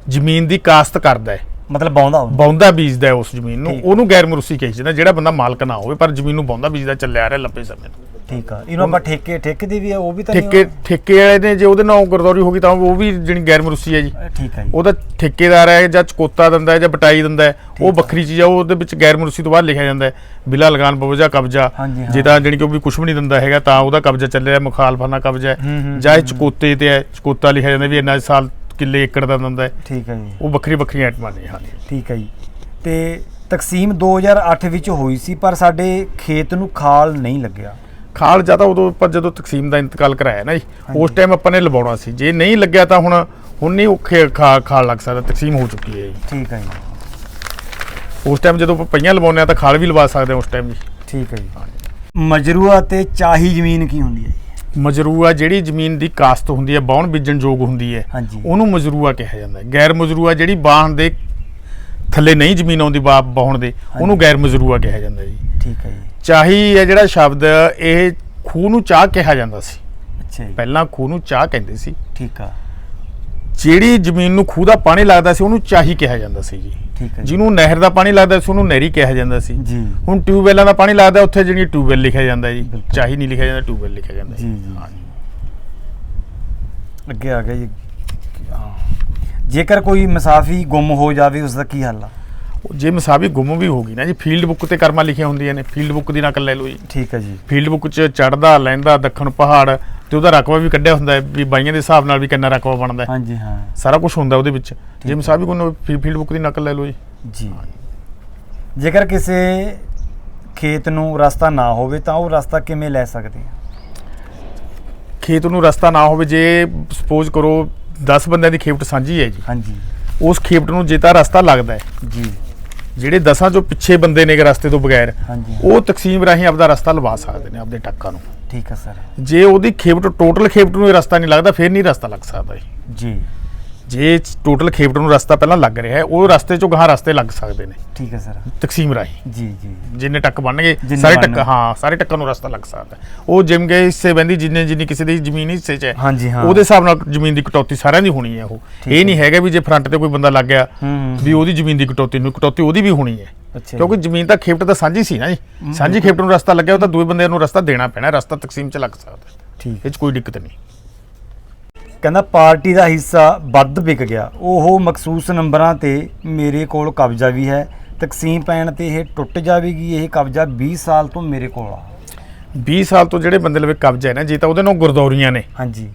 ਜ਼ਮੀਨ ਦੀ ਕਾਸ਼ਤ ਕਰਦਾ ਹੈ। ਮਤਲਬ ਬਾਉਂਦਾ ਹੁੰਦਾ। ਬੌਂਦਾ ਬੀਜਦਾ ਹੈ ਉਸ ਜ਼ਮੀਨ ਨੂੰ। ਉਹਨੂੰ ਗੈਰ ਮਰੂਸੀ ਕਹੀ ਜਾਂਦਾ ਜਿਹੜਾ ਬੰਦਾ ਮਾਲਕ ਨਾ ਹੋਵੇ ਪਰ ਜ਼ਮੀਨ ਨੂੰ ਬੌਂਦਾ ਬੀਜਦਾ ਚੱਲਿਆ ਆ ਰਿਹਾ ਲੰਬੇ ਸਮੇਂ ਤੋਂ। ਠੀਕ ਆ। ਇਹਨੂੰ ਆਪਾਂ ਠੇਕੇ ਠੇਕੇ ਦੀ ਵੀ ਹੈ ਉਹ ਵੀ ਤਾਂ ਨਹੀਂ ਠੇਕੇ ਠੇਕੇ ਵਾਲੇ ਨੇ ਜੇ ਉਹਦੇ ਨਾਲ ਗਰਦੌਰੀ ਹੋ ਗਈ ਤਾਂ ਉਹ ਵੀ ਜਿਹੜੀ ਗੈਰ ਮਰੂਸੀ ਹੈ ਜੀ। ਠੀਕ ਹੈ ਜੀ। ਉਹਦਾ ਠੇਕੇਦਾਰ ਹੈ ਜਾਂ ਚਕੋਤਾ ਦਿੰਦਾ ਹੈ ਜਾਂ ਬਟਾਈ ਦਿੰਦਾ ਹੈ ਉਹ ਵੱਖਰੀ ਚੀਜ਼ ਉਹ ਉਹਦੇ ਵਿੱਚ ਗੈਰ ਮਰੂਸੀ ਤੋਂ ਬਾਅਦ ਲਿਖਿਆ ਜਾਂਦਾ ਹੈ। ਬਿਲਾ ਲਗਾਨ ਬਵਜਾ ਕਬਜ਼ਾ। ਜੇ ਤਾਂ ਜਾਣੀ ਕਿ ਉਹ ਵੀ ਕੁਝ ਵੀ ਨਹੀਂ ਦਿੰਦਾ ਹੈਗਾ ਤਾਂ ਉਹਦਾ ਕਬਜ਼ਾ ਚੱਲਿਆ ਮੁਖਾਲਫਾਨਾ ਕਬਜ਼ਾ ਹੂੰ, ਜਾਂ ਇਹ ਚਕੋਤੇ ਤੇ ਹੈ ਚਕੋਤਾ ਲਿਖਿਆ ਜਾਂਦਾ ਵੀ ਇੰਨਾ ਸਾਲ ਕਿੱਲੇ ਏਕੜ ਦਾ ਦਿੰਦਾ ਹੈ। ਠੀਕ ਹੈ ਜੀ। ਉਹ ਵੱਖਰੀ ਵੱਖਰੀ ਆਈਟਮਾਂ ਨੇ ਹਾਂਜੀ। ਠੀਕ ਹੈ ਜੀ। ਤੇ ਤਕਸੀਮ 2008 ਵਿੱਚ ਹੋਈ ਸੀ ਪਰ ਸਾਡੇ ਖੇਤ ਨੂੰ ਖਾਲ ਨਹੀਂ ਲੱਗਿਆ। ਖਾਲ ਜਾਂ ਤਾਂ ਉਦੋਂ ਆਪਾਂ ਜਦੋਂ ਤਕਸੀਮ ਦਾ ਇੰਤਕਾਲ ਕਰਾਇਆ ਨਾ ਜੀ। ਉਸ ਟਾਈਮ ਆਪਾਂ ਨੇ ਲਵਾਉਣਾ ਸੀ। ਜੇ ਨਹੀਂ ਲੱਗਿਆ ਤਾਂ ਹੁਣ ਹੁਣ ਨਹੀਂ ਔਖੇ ਖਾਲ ਲੱਗ ਸਕਦਾ ਤਕਸੀਮ ਹੋ ਚੁੱਕੀ ਹੈ ਜੀ। ਠੀਕ ਹੈ ਜੀ। ਉਸ ਟਾਈਮ ਜਦੋਂ ਆਪਾਂ ਪਈਆਂ ਲਵਾਉਂਦੇ ਆ ਤਾਂ ਖਾਲ ਵੀ ਲਵਾ ਸਕਦੇ ਹਾਂ ਉਸ ਟਾਈਮ ਜੀ। ਠੀਕ ਹੈ ਜੀ। ਮਜਰੂਆ ਤੇ ਚਾਹੀ ਜ਼ਮੀਨ ਕੀ ਹੁੰਦੀ ਹੈ ਜੀ? ਮਜਰੂਆ ਜਿਹੜੀ ਜ਼ਮੀਨ ਦੀ ਕਾਸਤ ਹੁੰਦੀ ਹੈ ਬਾਉਣ ਬੀਜਣ ਯੋਗ ਹੁੰਦੀ ਹੈ। ਹਾਂਜੀ। ਉਹਨੂੰ ਮਜਰੂਆ ਕਿਹਾ ਜਾਂਦਾ ਹੈ। ਗੈਰ ਮਜਰੂਆ ਜਿਹੜੀ ਬਾਹਣ ਦੇ ਥੱਲੇ ਨਹੀਂ ਜ਼ਮੀਨ ਆਉਂਦੀ ਬਾ ਬਾਉਣ ਦੇ ਉਹਨੂੰ ਗੈਰ ਮਜਰੂਆ ਕਿਹਾ ਜਾਂਦਾ ਜੀ। ਠੀਕ ਹੈ ਜੀ। ਚਾਹੀ ਹੈ ਜਿਹੜਾ ਸ਼ਬਦ ਇਹ ਖੂਹ ਨੂੰ ਚਾਹ ਕਿਹਾ ਜਾਂਦਾ ਸੀ। ਅੱਛਾ ਜੀ। ਪਹਿਲਾਂ ਖੂਹ ਨੂੰ ਚਾਹ ਕਹਿੰਦੇ ਸੀ। ਠੀਕ ਆ। ਜਿਹੜੀ ਜ਼ਮੀਨ ਨੂੰ ਖੂਹ ਦਾ ਪਾਣੀ ਲੱਗਦਾ ਸੀ ਉਹਨੂੰ ਚਾਹੀ ਕਿਹਾ ਜਾਂਦਾ ਸੀ ਜੀ। ਠੀਕ ਹੈ ਜੀ। ਜਿਹਨੂੰ ਨਹਿਰ ਦਾ ਪਾਣੀ ਲੱਗਦਾ ਸੀ ਉਹਨੂੰ ਨਹਿਰੀ ਕਿਹਾ ਜਾਂਦਾ ਸੀ। ਜੀ। ਹੁਣ ਟਿਊਬਵੈਲਾਂ ਦਾ ਪਾਣੀ ਲੱਗਦਾ ਉੱਥੇ ਜਿਹੜੀ ਟਿਊਬਵੈਲ ਲਿਖਿਆ ਜਾਂਦਾ ਜੀ। ਬਿਲਕੁਲ। ਚਾਹੀ ਨਹੀਂ ਲਿਖਿਆ ਜਾਂਦਾ ਟਿਊਬਵੈਲ ਲਿਖਿਆ ਜਾਂਦਾ ਜੀ ਜੀ। ਹਾਂਜੀ। ਅੱਗੇ ਆ ਗਿਆ ਜੀ। ਹਾਂ। ਜੇਕਰ ਕੋਈ ਮੁਸਾਫੀ ਗੁੰਮ ਹੋ ਜਾਵੇ ਉਸ ਦਾ ਕੀ ਹੱਲ ਆ? ਜੇ ਮਸਾਵੀ ਗੁੰਮ ਵੀ ਹੋ ਗਈ ਨਾ ਜੀ ਫੀਲਡ ਬੁੱਕ ਤੇ ਕਰਮਾਂ ਲਿਖੀਆਂ ਹੁੰਦੀਆਂ ਨੇ ਫੀਲਡ ਬੁੱਕ ਦੀ ਨਕਲ ਲੈ ਲਓ ਜੀ। ਠੀਕ ਹੈ ਜੀ। ਫੀਲਡ ਬੁੱਕ 'ਚ ਚੜਦਾ ਲੈਂਦਾ ਦੱਖਣ ਪਹਾੜ ਤੇ ਉਹਦਾ ਰਕਬਾ ਵੀ ਕੱਢਿਆ ਹੁੰਦਾ ਹੈ ਵੀ ਬਾਈਆਂ ਦੇ ਹਿਸਾਬ ਨਾਲ ਵੀ ਕਿੰਨਾ ਰਕਬਾ ਬਣਦਾ ਹੈ। ਹਾਂਜੀ ਹਾਂ। ਸਾਰਾ ਕੁਝ ਹੁੰਦਾ ਉਹਦੇ ਵਿੱਚ। ਹੈ। ਜੇ ਮਸਾਵੀ ਗੁੰਮ ਫੀਲਡ ਬੁੱਕ ਦੀ ਨਕਲ ਲੈ ਲਓ ਜੀ। ਜੀ। ਜੇਕਰ ਕਿਸੇ ਖੇਤ ਨੂੰ ਰਸਤਾ ਨਾ ਹੋਵੇ ਤਾਂ ਉਹ ਰਸਤਾ ਕਿਵੇਂ ਲੈ ਸਕਦੇ ਆ? ਖੇਤ ਨੂੰ ਰਸਤਾ ਨਾ ਹੋਵੇ ਜੇ ਸਪੋਜ਼ ਕਰੋ 10 ਬੰਦਿਆਂ ਦੀ ਖੇਪਟ ਸਾਂਝੀ ਹੈ ਜੀ। ਹਾਂਜੀ। ਉਸ ਖੇਪਟ ਨੂੰ ਜੇ ਤਾਂ ਰਸਤਾ ਲੱਗਦਾ ਹੈ ਜੀ। ਜਿਹੜੇ ਦਸਾਂ ਚੋਂ ਪਿੱਛੇ ਬੰਦੇ ਨੇ ਰਸਤੇ ਤੋਂ ਬਗੈਰ ਹਾਂਜੀ। ਉਹ ਤਕਸੀਮ ਰਾਹੀਂ ਆਪਦਾ ਰਸਤਾ ਲਵਾ ਸਕਦੇ ਨੇ ਆਪਦੇ ਟੱਕਾਂ ਨੂੰ। ਠੀਕ ਹੈ ਸਰ। ਜੇ ਉਹਦੀ ਖੇਪਟ ਟੋਟਲ ਖੇਪਟ ਨੂੰ ਇਹ ਰਸਤਾ ਨਹੀਂ ਲੱਗਦਾ ਫਿਰ ਨਹੀਂ ਰਸਤਾ ਲੱਗ ਸਕਦਾ ਜੀ। ਜੀ ਟੋਟਲ ਖੇਪਟ ਨੂੰ ਰਸਤਾ ਪਹਿਲਾਂ ਲੱਗ ਰਿਹਾ ਹੈ ਉਹ ਰਸਤੇ ਚੋਂ ਗਾਹਾਂ ਰਸਤੇ ਲੱਗ ਸਕਦੇ ਨੇ। ਠੀਕ ਹੈ ਸਰ। ਤਕਸੀਮ ਰਾਹੀਂ। ਜੀ ਜੀ। ਜਿੰਨੇ ਟੱਕ ਬਣਨਗੇ ਜਿੰਨੇ ਸਾਰੇ ਬਣਨ। ਟੱਕ ਹਾਂ ਸਾਰੇ ਟੱਕਾਂ ਨੂੰ ਰਸਤਾ ਲੱਗ ਸਕਦਾ ਹੈ। ਉਹ ਜਿਮ ਗਏ ਹਿੱਸੇ ਬੰਦੀ ਜਿੰਨੇ ਜਿੰਨੀ ਕਿਸੇ ਦੀ ਜ਼ਮੀਨ ਹਿੱਸੇ 'ਚ ਹੈ ਹਾਂਜੀ ਹਾਂ। ਉਹਦੇ ਹਿਸਾਬ ਨਾਲ ਜ਼ਮੀਨ ਦੀ ਕਟੌਤੀ ਸਾਰਿਆਂ ਦੀ ਹੋਣੀ ਹੈ ਉਹ। ਠੀਕ ਇਹ। ਨਹੀਂ ਹੈਗਾ ਵੀ ਜੇ ਫਰੰਟ ਤੇ ਕੋਈ ਬੰਦਾ ਲੱਗ ਗਿਆ ਹੂੰ ਵੀ ਉਹਦੀ ਜ਼ਮੀਨ ਦੀ ਕਟੌਤੀ ਨੂੰ ਕਟੌਤੀ ਉਹਦੀ ਵੀ ਹੋਣੀ ਹੈ। ਅੱਛਾ ਕਿਉਂਕਿ ਜ਼ਮੀਨ ਤਾਂ ਖੇਪਟ ਤਾਂ ਸਾਂਝੀ ਸੀ ਨਾ ਜੀ। ਸਾਂਝੀ ਖੇਪਟ ਨੂੰ ਰਸਤਾ ਲੱਗਿਆ ਉਹ ਤਾਂ ਦੂਏ ਬੰਦੇ ਨੂੰ ਰਸਤਾ ਦੇਣਾ ਪੈਣਾ ਰਸਤਾ ਤਕਸੀਮ 'ਚ ਲੱਗ ਸਕਦਾ। ਹੈ। ਠੀਕ। ਇਹ 'ਚ ਕੋਈ ਦਿੱਕਤ ਨਹੀਂ। ਕਹਿੰਦਾ ਪਾਰਟੀ ਦਾ ਹਿੱਸਾ ਵੱਧ ਵਿਕ ਗਿਆ। ਉਹ ਮਖਸੂਸ ਨੰਬਰਾਂ ਤੇ ਮੇਰੇ ਕੋਲ ਕਬਜ਼ਾ ਵੀ ਹੈ। ਤਕਸੀਮ ਪੈਣ ਤੇ ਇਹ ਟੁੱਟ ਜਾਵੇਗੀ ਇਹ ਕਬਜ਼ਾ 20 ਸਾਲ ਤੋਂ ਮੇਰੇ ਕੋਲ ਆ। 20 ਸਾਲ ਤੋਂ ਜਿਹੜੇ ਬੰਦੇ ਲਵੇ ਕਬਜ਼ਾ ਹੈ ਨਾ ਜੇ ਤਾਂ ਉਹਦੇ ਨਾਲ ਗੁਰਦੌਰੀਆਂ ਨੇ। ਹਾਂਜੀ।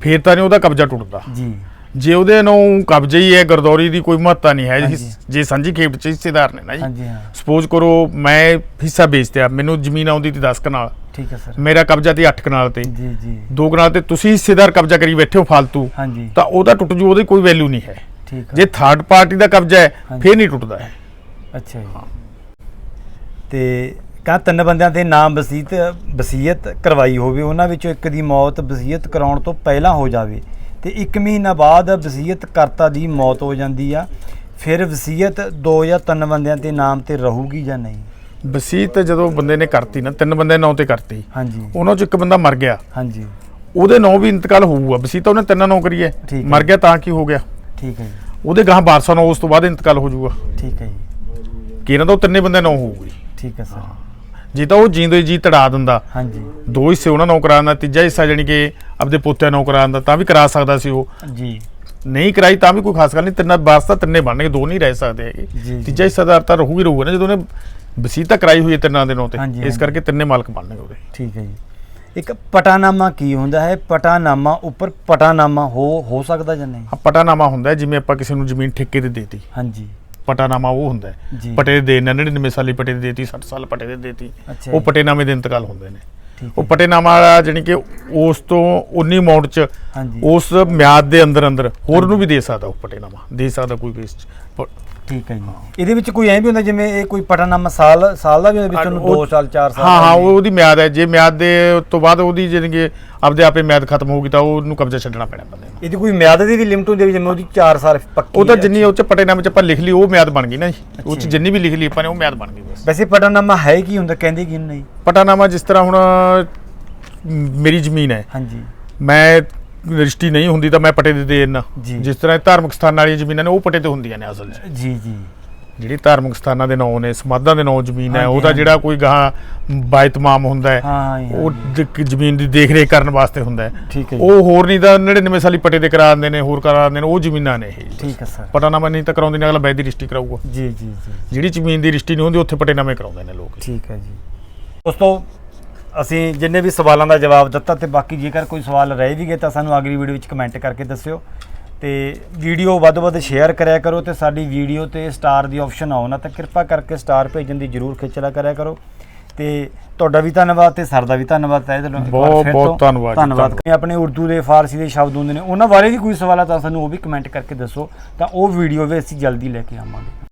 ਫੇਰ ਤਾਂ ਨਹੀਂ ਉਹਦਾ ਕਬਜ਼ਾ ਟੁੱਟਦਾ। ਜੀ। ਜੇ ਉਹਦੇ ਨੂੰ ਕਬਜ਼ਾ ਹੀ ਹੈ ਗਰਦੌਰੀ ਦੀ ਕੋਈ ਮਹੱਤਤਾ ਨਹੀਂ ਹੈ। ਜੇ ਸਾਂਝੀ ਖੇਪ ਚ ਹਿੱਸੇਦਾਰ ਨੇ ਨਾ ਜੀ। ਹਾਂਜੀ ਹਾਂ। ਸਪੋਜ਼ ਕਰੋ ਮੈਂ ਹਿੱਸਾ ਵੇਚਦਿਆ ਮੈਨੂੰ ਜ਼ਮੀਨ ਆਉਂਦੀ ਤੀ 10 ਕਨਾਲ। ਠੀਕ ਹੈ ਸਰ। ਮੇਰਾ ਕਬਜ਼ਾ ਤੀ 8 ਕਨਾਲ ਤੇ। ਜੀ ਜੀ। ਦੋ ਕਨਾਲ ਤੇ ਤੁਸੀਂ ਹਿੱਸੇਦਾਰ ਕਬਜ਼ਾ ਕਰੀ ਬੈਠੇ ਹੋ ਫालतू ਹਾਂਜੀ। ਤਾਂ ਉਹਦਾ ਟੁੱਟ ਜੂ ਉਹਦੀ ਕੋਈ ਵੈਲਿਊ ਨਹੀਂ ਹੈ। ਠੀਕ ਹੈ। ਜੇ ਥਰਡ ਪਾਰਟੀ ਦਾ ਕਬਜ਼ਾ ਹੈ। ਫੇਰ ਨਹੀਂ ਟੁੱਟਦਾ ਹੈ। ਅੱਛਾ ਜੀ। ਤੇ ਕਾ ਤਿੰਨ ਬੰਦਿਆਂ ਦੇ ਨਾਮ ਵਸੀਅਤ ਵਸੀਅਤ ਕਰਵਾਈ ਹੋਵੇ ਉਹਨਾਂ ਵਿੱਚੋਂ ਇੱਕ ਦੀ ਮੌਤ ਵਸੀਅਤ ਕਰਾਉਣ ਤੋਂ ਪਹਿਲਾਂ ਹੋ ਜਾਵੇ ਤੇ 1 ਮਹੀਨਾ ਬਾਅਦ ਵਸੀਅਤ ਕਰਤਾ ਦੀ ਮੌਤ ਹੋ ਜਾਂਦੀ ਆ ਫਿਰ ਵਸੀਅਤ ਦੋ ਜਾਂ ਤਿੰਨ ਬੰਦਿਆਂ ਦੇ ਨਾਮ ਤੇ ਰਹੂਗੀ ਜਾਂ ਨਹੀਂ? ਵਸੀਤ ਜਦੋਂ ਬੰਦੇ ਨੇ ਕਰਤੀ ਨਾ ਤਿੰਨ ਬੰਦੇ ਨਾਂ ਤੇ ਕਰਤੀ। ਹਾਂਜੀ। ਉਹਨਾਂ ਚੋਂ ਇੱਕ ਬੰਦਾ ਮਰ ਗਿਆ। ਹਾਂਜੀ। ਉਹਦੇ ਨਾਂ ਵੀ ਇੰਤਕਾਲ ਹੋਊਗਾ। ਵਸੀਤ ਤਾਂ ਉਹਨੇ ਤਿੰਨਾਂ ਨਾਂ ਕਰੀ ਹੈ। ਠੀਕ ਹੈ। ਮਰ ਗਿਆ ਤਾਂ ਕੀ ਹੋ ਗਿਆ? ਠੀਕ ਹੈ ਜੀ। ਉਹਦੇ ਗਾਂ ਵਾਰਸਾਂ ਨੂੰ ਉਸ ਤੋਂ ਬਾਅਦ ਇੰਤਕਾਲ ਹੋ ਜਾਊਗਾ। ਠੀਕ ਹੈ ਜੀ। ਕਿ ਇਹਨਾਂ ਦਾ ਉਹ ਤਿੰਨੇ ਬੰਦੇ ਨਾਂ ਹੋਊਗੀ। ਠੀਕ ਹੈ ਸਰ। ਜੇ ਤਾਂ ਉਹ ਜੀਂਦੇ ਜੀ ਤੜਾ ਦਿੰਦਾ। ਹਾਂਜੀ। ਦੋ ਹਿੱਸੇ ਉਹਨਾਂ ਨੂੰ ਕਰਾਉਣ ਦਾ ਤੀਜਾ ਹਿੱਸਾ ਜਾਣੀ ਕਿ ਆਪਦੇ ਪੋਤਿਆਂ ਨੂੰ ਕਰਾਉਣ ਦਾ ਤਾਂ ਵੀ ਕਰਾ ਸਕਦਾ ਸੀ ਉਹ। ਜੀ। ਨਹੀਂ ਕਰਾਈ ਤਾਂ ਵੀ ਕੋਈ ਖਾਸ ਗੱਲ ਨਹੀਂ ਤਿੰਨਾਂ ਵਾਸਤਾ ਤਿੰਨੇ ਬਣਨਗੇ ਦੋ ਨਹੀਂ ਰਹਿ ਸਕਦੇ ਹੈਗੇ। ਜੀ। ਤੀਜਾ ਹਿੱਸਾਦਾਰ ਤਾਂ ਰਹੂਗੀ ਰਹੂਗਾ ਨਾ ਜਦੋਂ ਉਹਨੇ ਵਸੀਤਾ ਕਰਾਈ ਹੋਈ ਹੈ ਤਿੰਨਾਂ ਦੇ ਨਾਂ ਤੇ। ਹਾਂਜੀ, ਇਸ ਹਾਂਜੀ। ਕਰਕੇ ਤਿੰਨੇ ਮਾਲਕ ਬਣਨਗੇ ਉਹਦੇ। ਠੀਕ ਹੈ ਜੀ। ਇੱਕ ਪਟਾਨਾਮਾ ਕੀ ਹੁੰਦਾ ਹੈ? ਪਟਾਨਾਮਾ ਉੱਪਰ ਪਟਾਨਾਮਾ ਹੋ ਹੋ ਸਕਦਾ ਜਾਂ ਨਹੀਂ? ਆ ਪਟਾਨਾਮਾ ਹੁੰਦਾ ਹੈ ਜਿਵੇਂ ਆਪਾਂ ਕਿਸੇ ਨੂੰ ਜ਼ਮੀਨ ਠੇਕੇ ਤੇ ਦੇਤੀ। ਹਾਂਜੀ। ਪਟਾਨਾਮਾ ਉਹ ਹੁੰਦਾ ਜੀ। ਹੈ ਪਟੇ ਦੇ 99 ਸਾਲੀ ਪਟੇ ਦੇ ਦੇਤੀ 60 ਸਾਲ ਪਟੇ ਦੇ ਦੇਤੀ। ਅੱਛਾ ਉਹ ਜੀ। ਪਟੇਨਾਮੇ ਦੇ ਇੰਤਕਾਲ ਹੁੰਦੇ ਨੇ। ਠੀਕ ਉਹ ਹੈ ਪਟੇਨਾਮਾ ਵਾਲਾ ਜਾਣੀ ਕਿ ਉਸ ਤੋਂ ਉਨੀ ਅਮਾਉਂਟ ਚ ਹਾਂਜੀ। ਉਸ ਮਿਆਦ ਦੇ ਅੰਦਰ ਅੰਦਰ ਹੋਰ ਨੂੰ ਵੀ ਦੇ ਸਕਦਾ ਉਹ ਪਟੇਨਾਮਾ। ਦੇ ਸਕਦਾ ਕੋਈ ਵੀ ਪ- ਠੀਕ ਹੈ ਜੀ। ਇਹਦੇ ਵਿੱਚ ਕੋਈ ਐਂ ਵੀ ਹੁੰਦਾ ਜਿਵੇਂ ਇਹ ਕੋਈ ਪਟਾਨਾਮਾ ਸਾਲ ਸਾਲ ਦਾ ਵੀ ਹੁੰਦਾ ਵਿੱਚ ਉਹਨੂੰ ਉਹ- 2 ਸਾਲ 4 ਸਾਲ ਹਾਂ ਹਾਂ ਉਹਦੀ ਮਿਆਦ ਹੈ। ਜੇ ਮਿਆਦ ਦੇ ਤੋਂ ਬਾਅਦ ਉਹਦੀ ਕਿ ਆਪਦੇ ਆਪੇ ਮਿਆਦ ਖਤਮ ਹੋਊਗੀ ਤਾਂ ਉਹਨੂੰ ਕਬਜ਼ਾ ਛੱਡਣਾ ਪੈਣਾ ਬੰਦੇ ਨੂੰ। ਇਹਦੀ ਕੋਈ ਮਿਆਦ ਦੀ ਵੀ ਲਿਮਟ ਹੁੰਦੀ ਹੈ ਜਿਵੇਂ ਉਹਦੀ 4 ਸਾਲ ਪੱਕੀ ਉਹ ਤਾਂ ਹੈ। ਜਿੰਨੀ ਉਹ ਚ ਪਟੇਨਾਮੇ ਚ ਆਪਾਂ ਲਿਖ ਲਈ ਉਹ ਮਿਆਦ ਬਣ ਗਈ ਨਾ ਜੀ। ਉਹ ਚ। ਜਿੰਨੀ ਵੀ ਲਿਖ ਲਈ ਆਪਾਂ ਨੇ ਉਹ ਮਿਆਦ ਬਣ ਗਈ ਬਸ। ਵੈਸੇ ਪਟਾਨਾਮਾ ਹੈ ਕੀ ਹੁੰਦਾ ਕਹਿੰਦੇ ਕੀ ਨਹੀਂ ਪਟਾਨਾਮਾ ਜਿਸ ਤਰ੍ਹਾਂ ਹੁਣ ਮੇਰੀ ਜ਼ਮੀਨ ਹੈ। ਹਾਂਜੀ। ਮੈਂ ਰਜਿਸਟਰੀ ਨਹੀਂ ਹੁੰਦੀ ਤਾਂ ਮੈਂ ਪਟੇ ਦੇ ਦੇ ਦਿੰਦਾ ਜੀ। ਜਿਸ ਤਰ੍ਹਾਂ ਇਹ ਧਾਰਮਿਕ ਸਥਾਨਾਂ ਵਾਲੀਆਂ ਜ਼ਮੀਨਾਂ ਨੇ ਉਹ ਪਟੇ ਤੇ ਹੁੰਦੀਆਂ ਨੇ ਅਸਲ 'ਚ। ਜੀ ਜੀ। ਜਿਹੜੀ ਧਾਰਮਿਕ ਸਥਾਨਾਂ ਦੇ ਨਾਂ ਨੇ ਸਮਾਧਾਂ ਦੇ ਨਾਂ ਜ਼ਮੀਨ ਹੈ ਹਾਂਜੀ, ਉਹਦਾ ਹਾਂਜੀ। ਜਿਹੜਾ ਕੋਈ ਗਾਹ ਬਾਇਤਮਾਮ ਹੁੰਦਾ ਹੈ ਹਾਂ ਜੀ, ਉਹ। ਜ- ਜ਼ਮੀਨ ਦੀ ਦੇਖ ਰੇਖ ਕਰਨ ਵਾਸਤੇ ਹੁੰਦਾ ਹੈ। ਠੀਕ ਹੈ ਜੀ। ਉਹ ਹੋਰ ਨਹੀਂ ਤਾਂ 99 ਸਾਲੀ ਪਟੇ ਤੇ ਕਰਾ ਦਿੰਦੇ ਨੇ ਹੋਰ ਕਰਾ ਦਿੰਦੇ ਨੇ ਉਹ ਜ਼ਮੀਨਾਂ ਨੇ ਇਹ ਠੀਕ ਹੈ ਸਰ। ਪਟਾਨਾਮਾ ਨਹੀਂ ਤਾਂ ਕਰਾਉਂਦੇ ਨੇ ਅਗਲਾ ਬੈਦ ਰਿਸ਼ਤੀ ਕਰਾਊਗਾ। ਜੀ ਜੀ ਜੀ। ਜਿਹੜੀ ਜ਼ਮੀਨ ਦੀ ਰਿਸ਼ਤੀ ਨਹੀਂ ਹੁੰਦੀ ਉੱਥੇ ਪਟੇਨਾਮੇ ਕਰਾਉਂਦੇ ਨੇ ਲੋਕ। ਠੀਕ ਹੈ ਜੀ। ਦੋਸਤੋ ਅਸੀਂ ਜਿੰਨੇ ਵੀ ਸਵਾਲਾਂ ਦਾ ਜਵਾਬ ਦਿੱਤਾ ਤੇ ਬਾਕੀ ਜੇਕਰ ਕੋਈ ਸਵਾਲ ਰਹਿ ਵੀ ਗਏ ਤਾਂ ਸਾਨੂੰ ਅਗਲੀ ਵੀਡੀਓ ਵਿੱਚ ਕਮੈਂਟ ਕਰਕੇ ਦੱਸਿਓ। ਤੇ ਵੀਡੀਓ ਵੱਧ ਤੋਂ ਵੱਧ ਸ਼ੇਅਰ ਕਰਿਆ ਕਰੋ ਤੇ ਸਾਡੀ ਵੀਡੀਓ ਤੇ ਸਟਾਰ ਦੀ ਆਪਸ਼ਨ ਆਉ ਨਾ ਤਾਂ ਕਿਰਪਾ ਕਰਕੇ ਸਟਾਰ ਭੇਜਣ ਦੀ ਜਰੂਰ ਖੇਚਲਾ ਕਰਿਆ ਕਰੋ। ਤੇ ਤੁਹਾਡਾ ਵੀ ਧੰਨਵਾਦ ਤੇ ਸਰ ਦਾ ਵੀ ਧੰਨਵਾਦ ਹੈ ਤੁਹਾਨੂੰ ਇੱਕ ਵਾਰ ਬਹੁਤ- ਬਹੁਤ ਤੋਂ ਧੰਨਵਾਦ ਧੰਨਵਾਦ। ਆਪਣੇ ਉਰਦੂ ਦੇ ਫਾਰਸੀ ਦੇ ਸ਼ਬਦ ਹੁੰਦੇ ਨੇ ਉਹਨਾਂ ਬਾਰੇ ਵੀ ਕੋਈ ਸਵਾਲ ਆ ਤਾਂ ਸਾਨੂੰ ਉਹ ਵੀ ਕਮੈਂਟ ਕਰਕੇ ਦੱਸੋ। ਤਾਂ ਉਹ ਵੀਡੀਓ ਵੀ ਅਸੀਂ ਜਲਦੀ ਲੈ ਕੇ ਆਵਾਂਗੇ।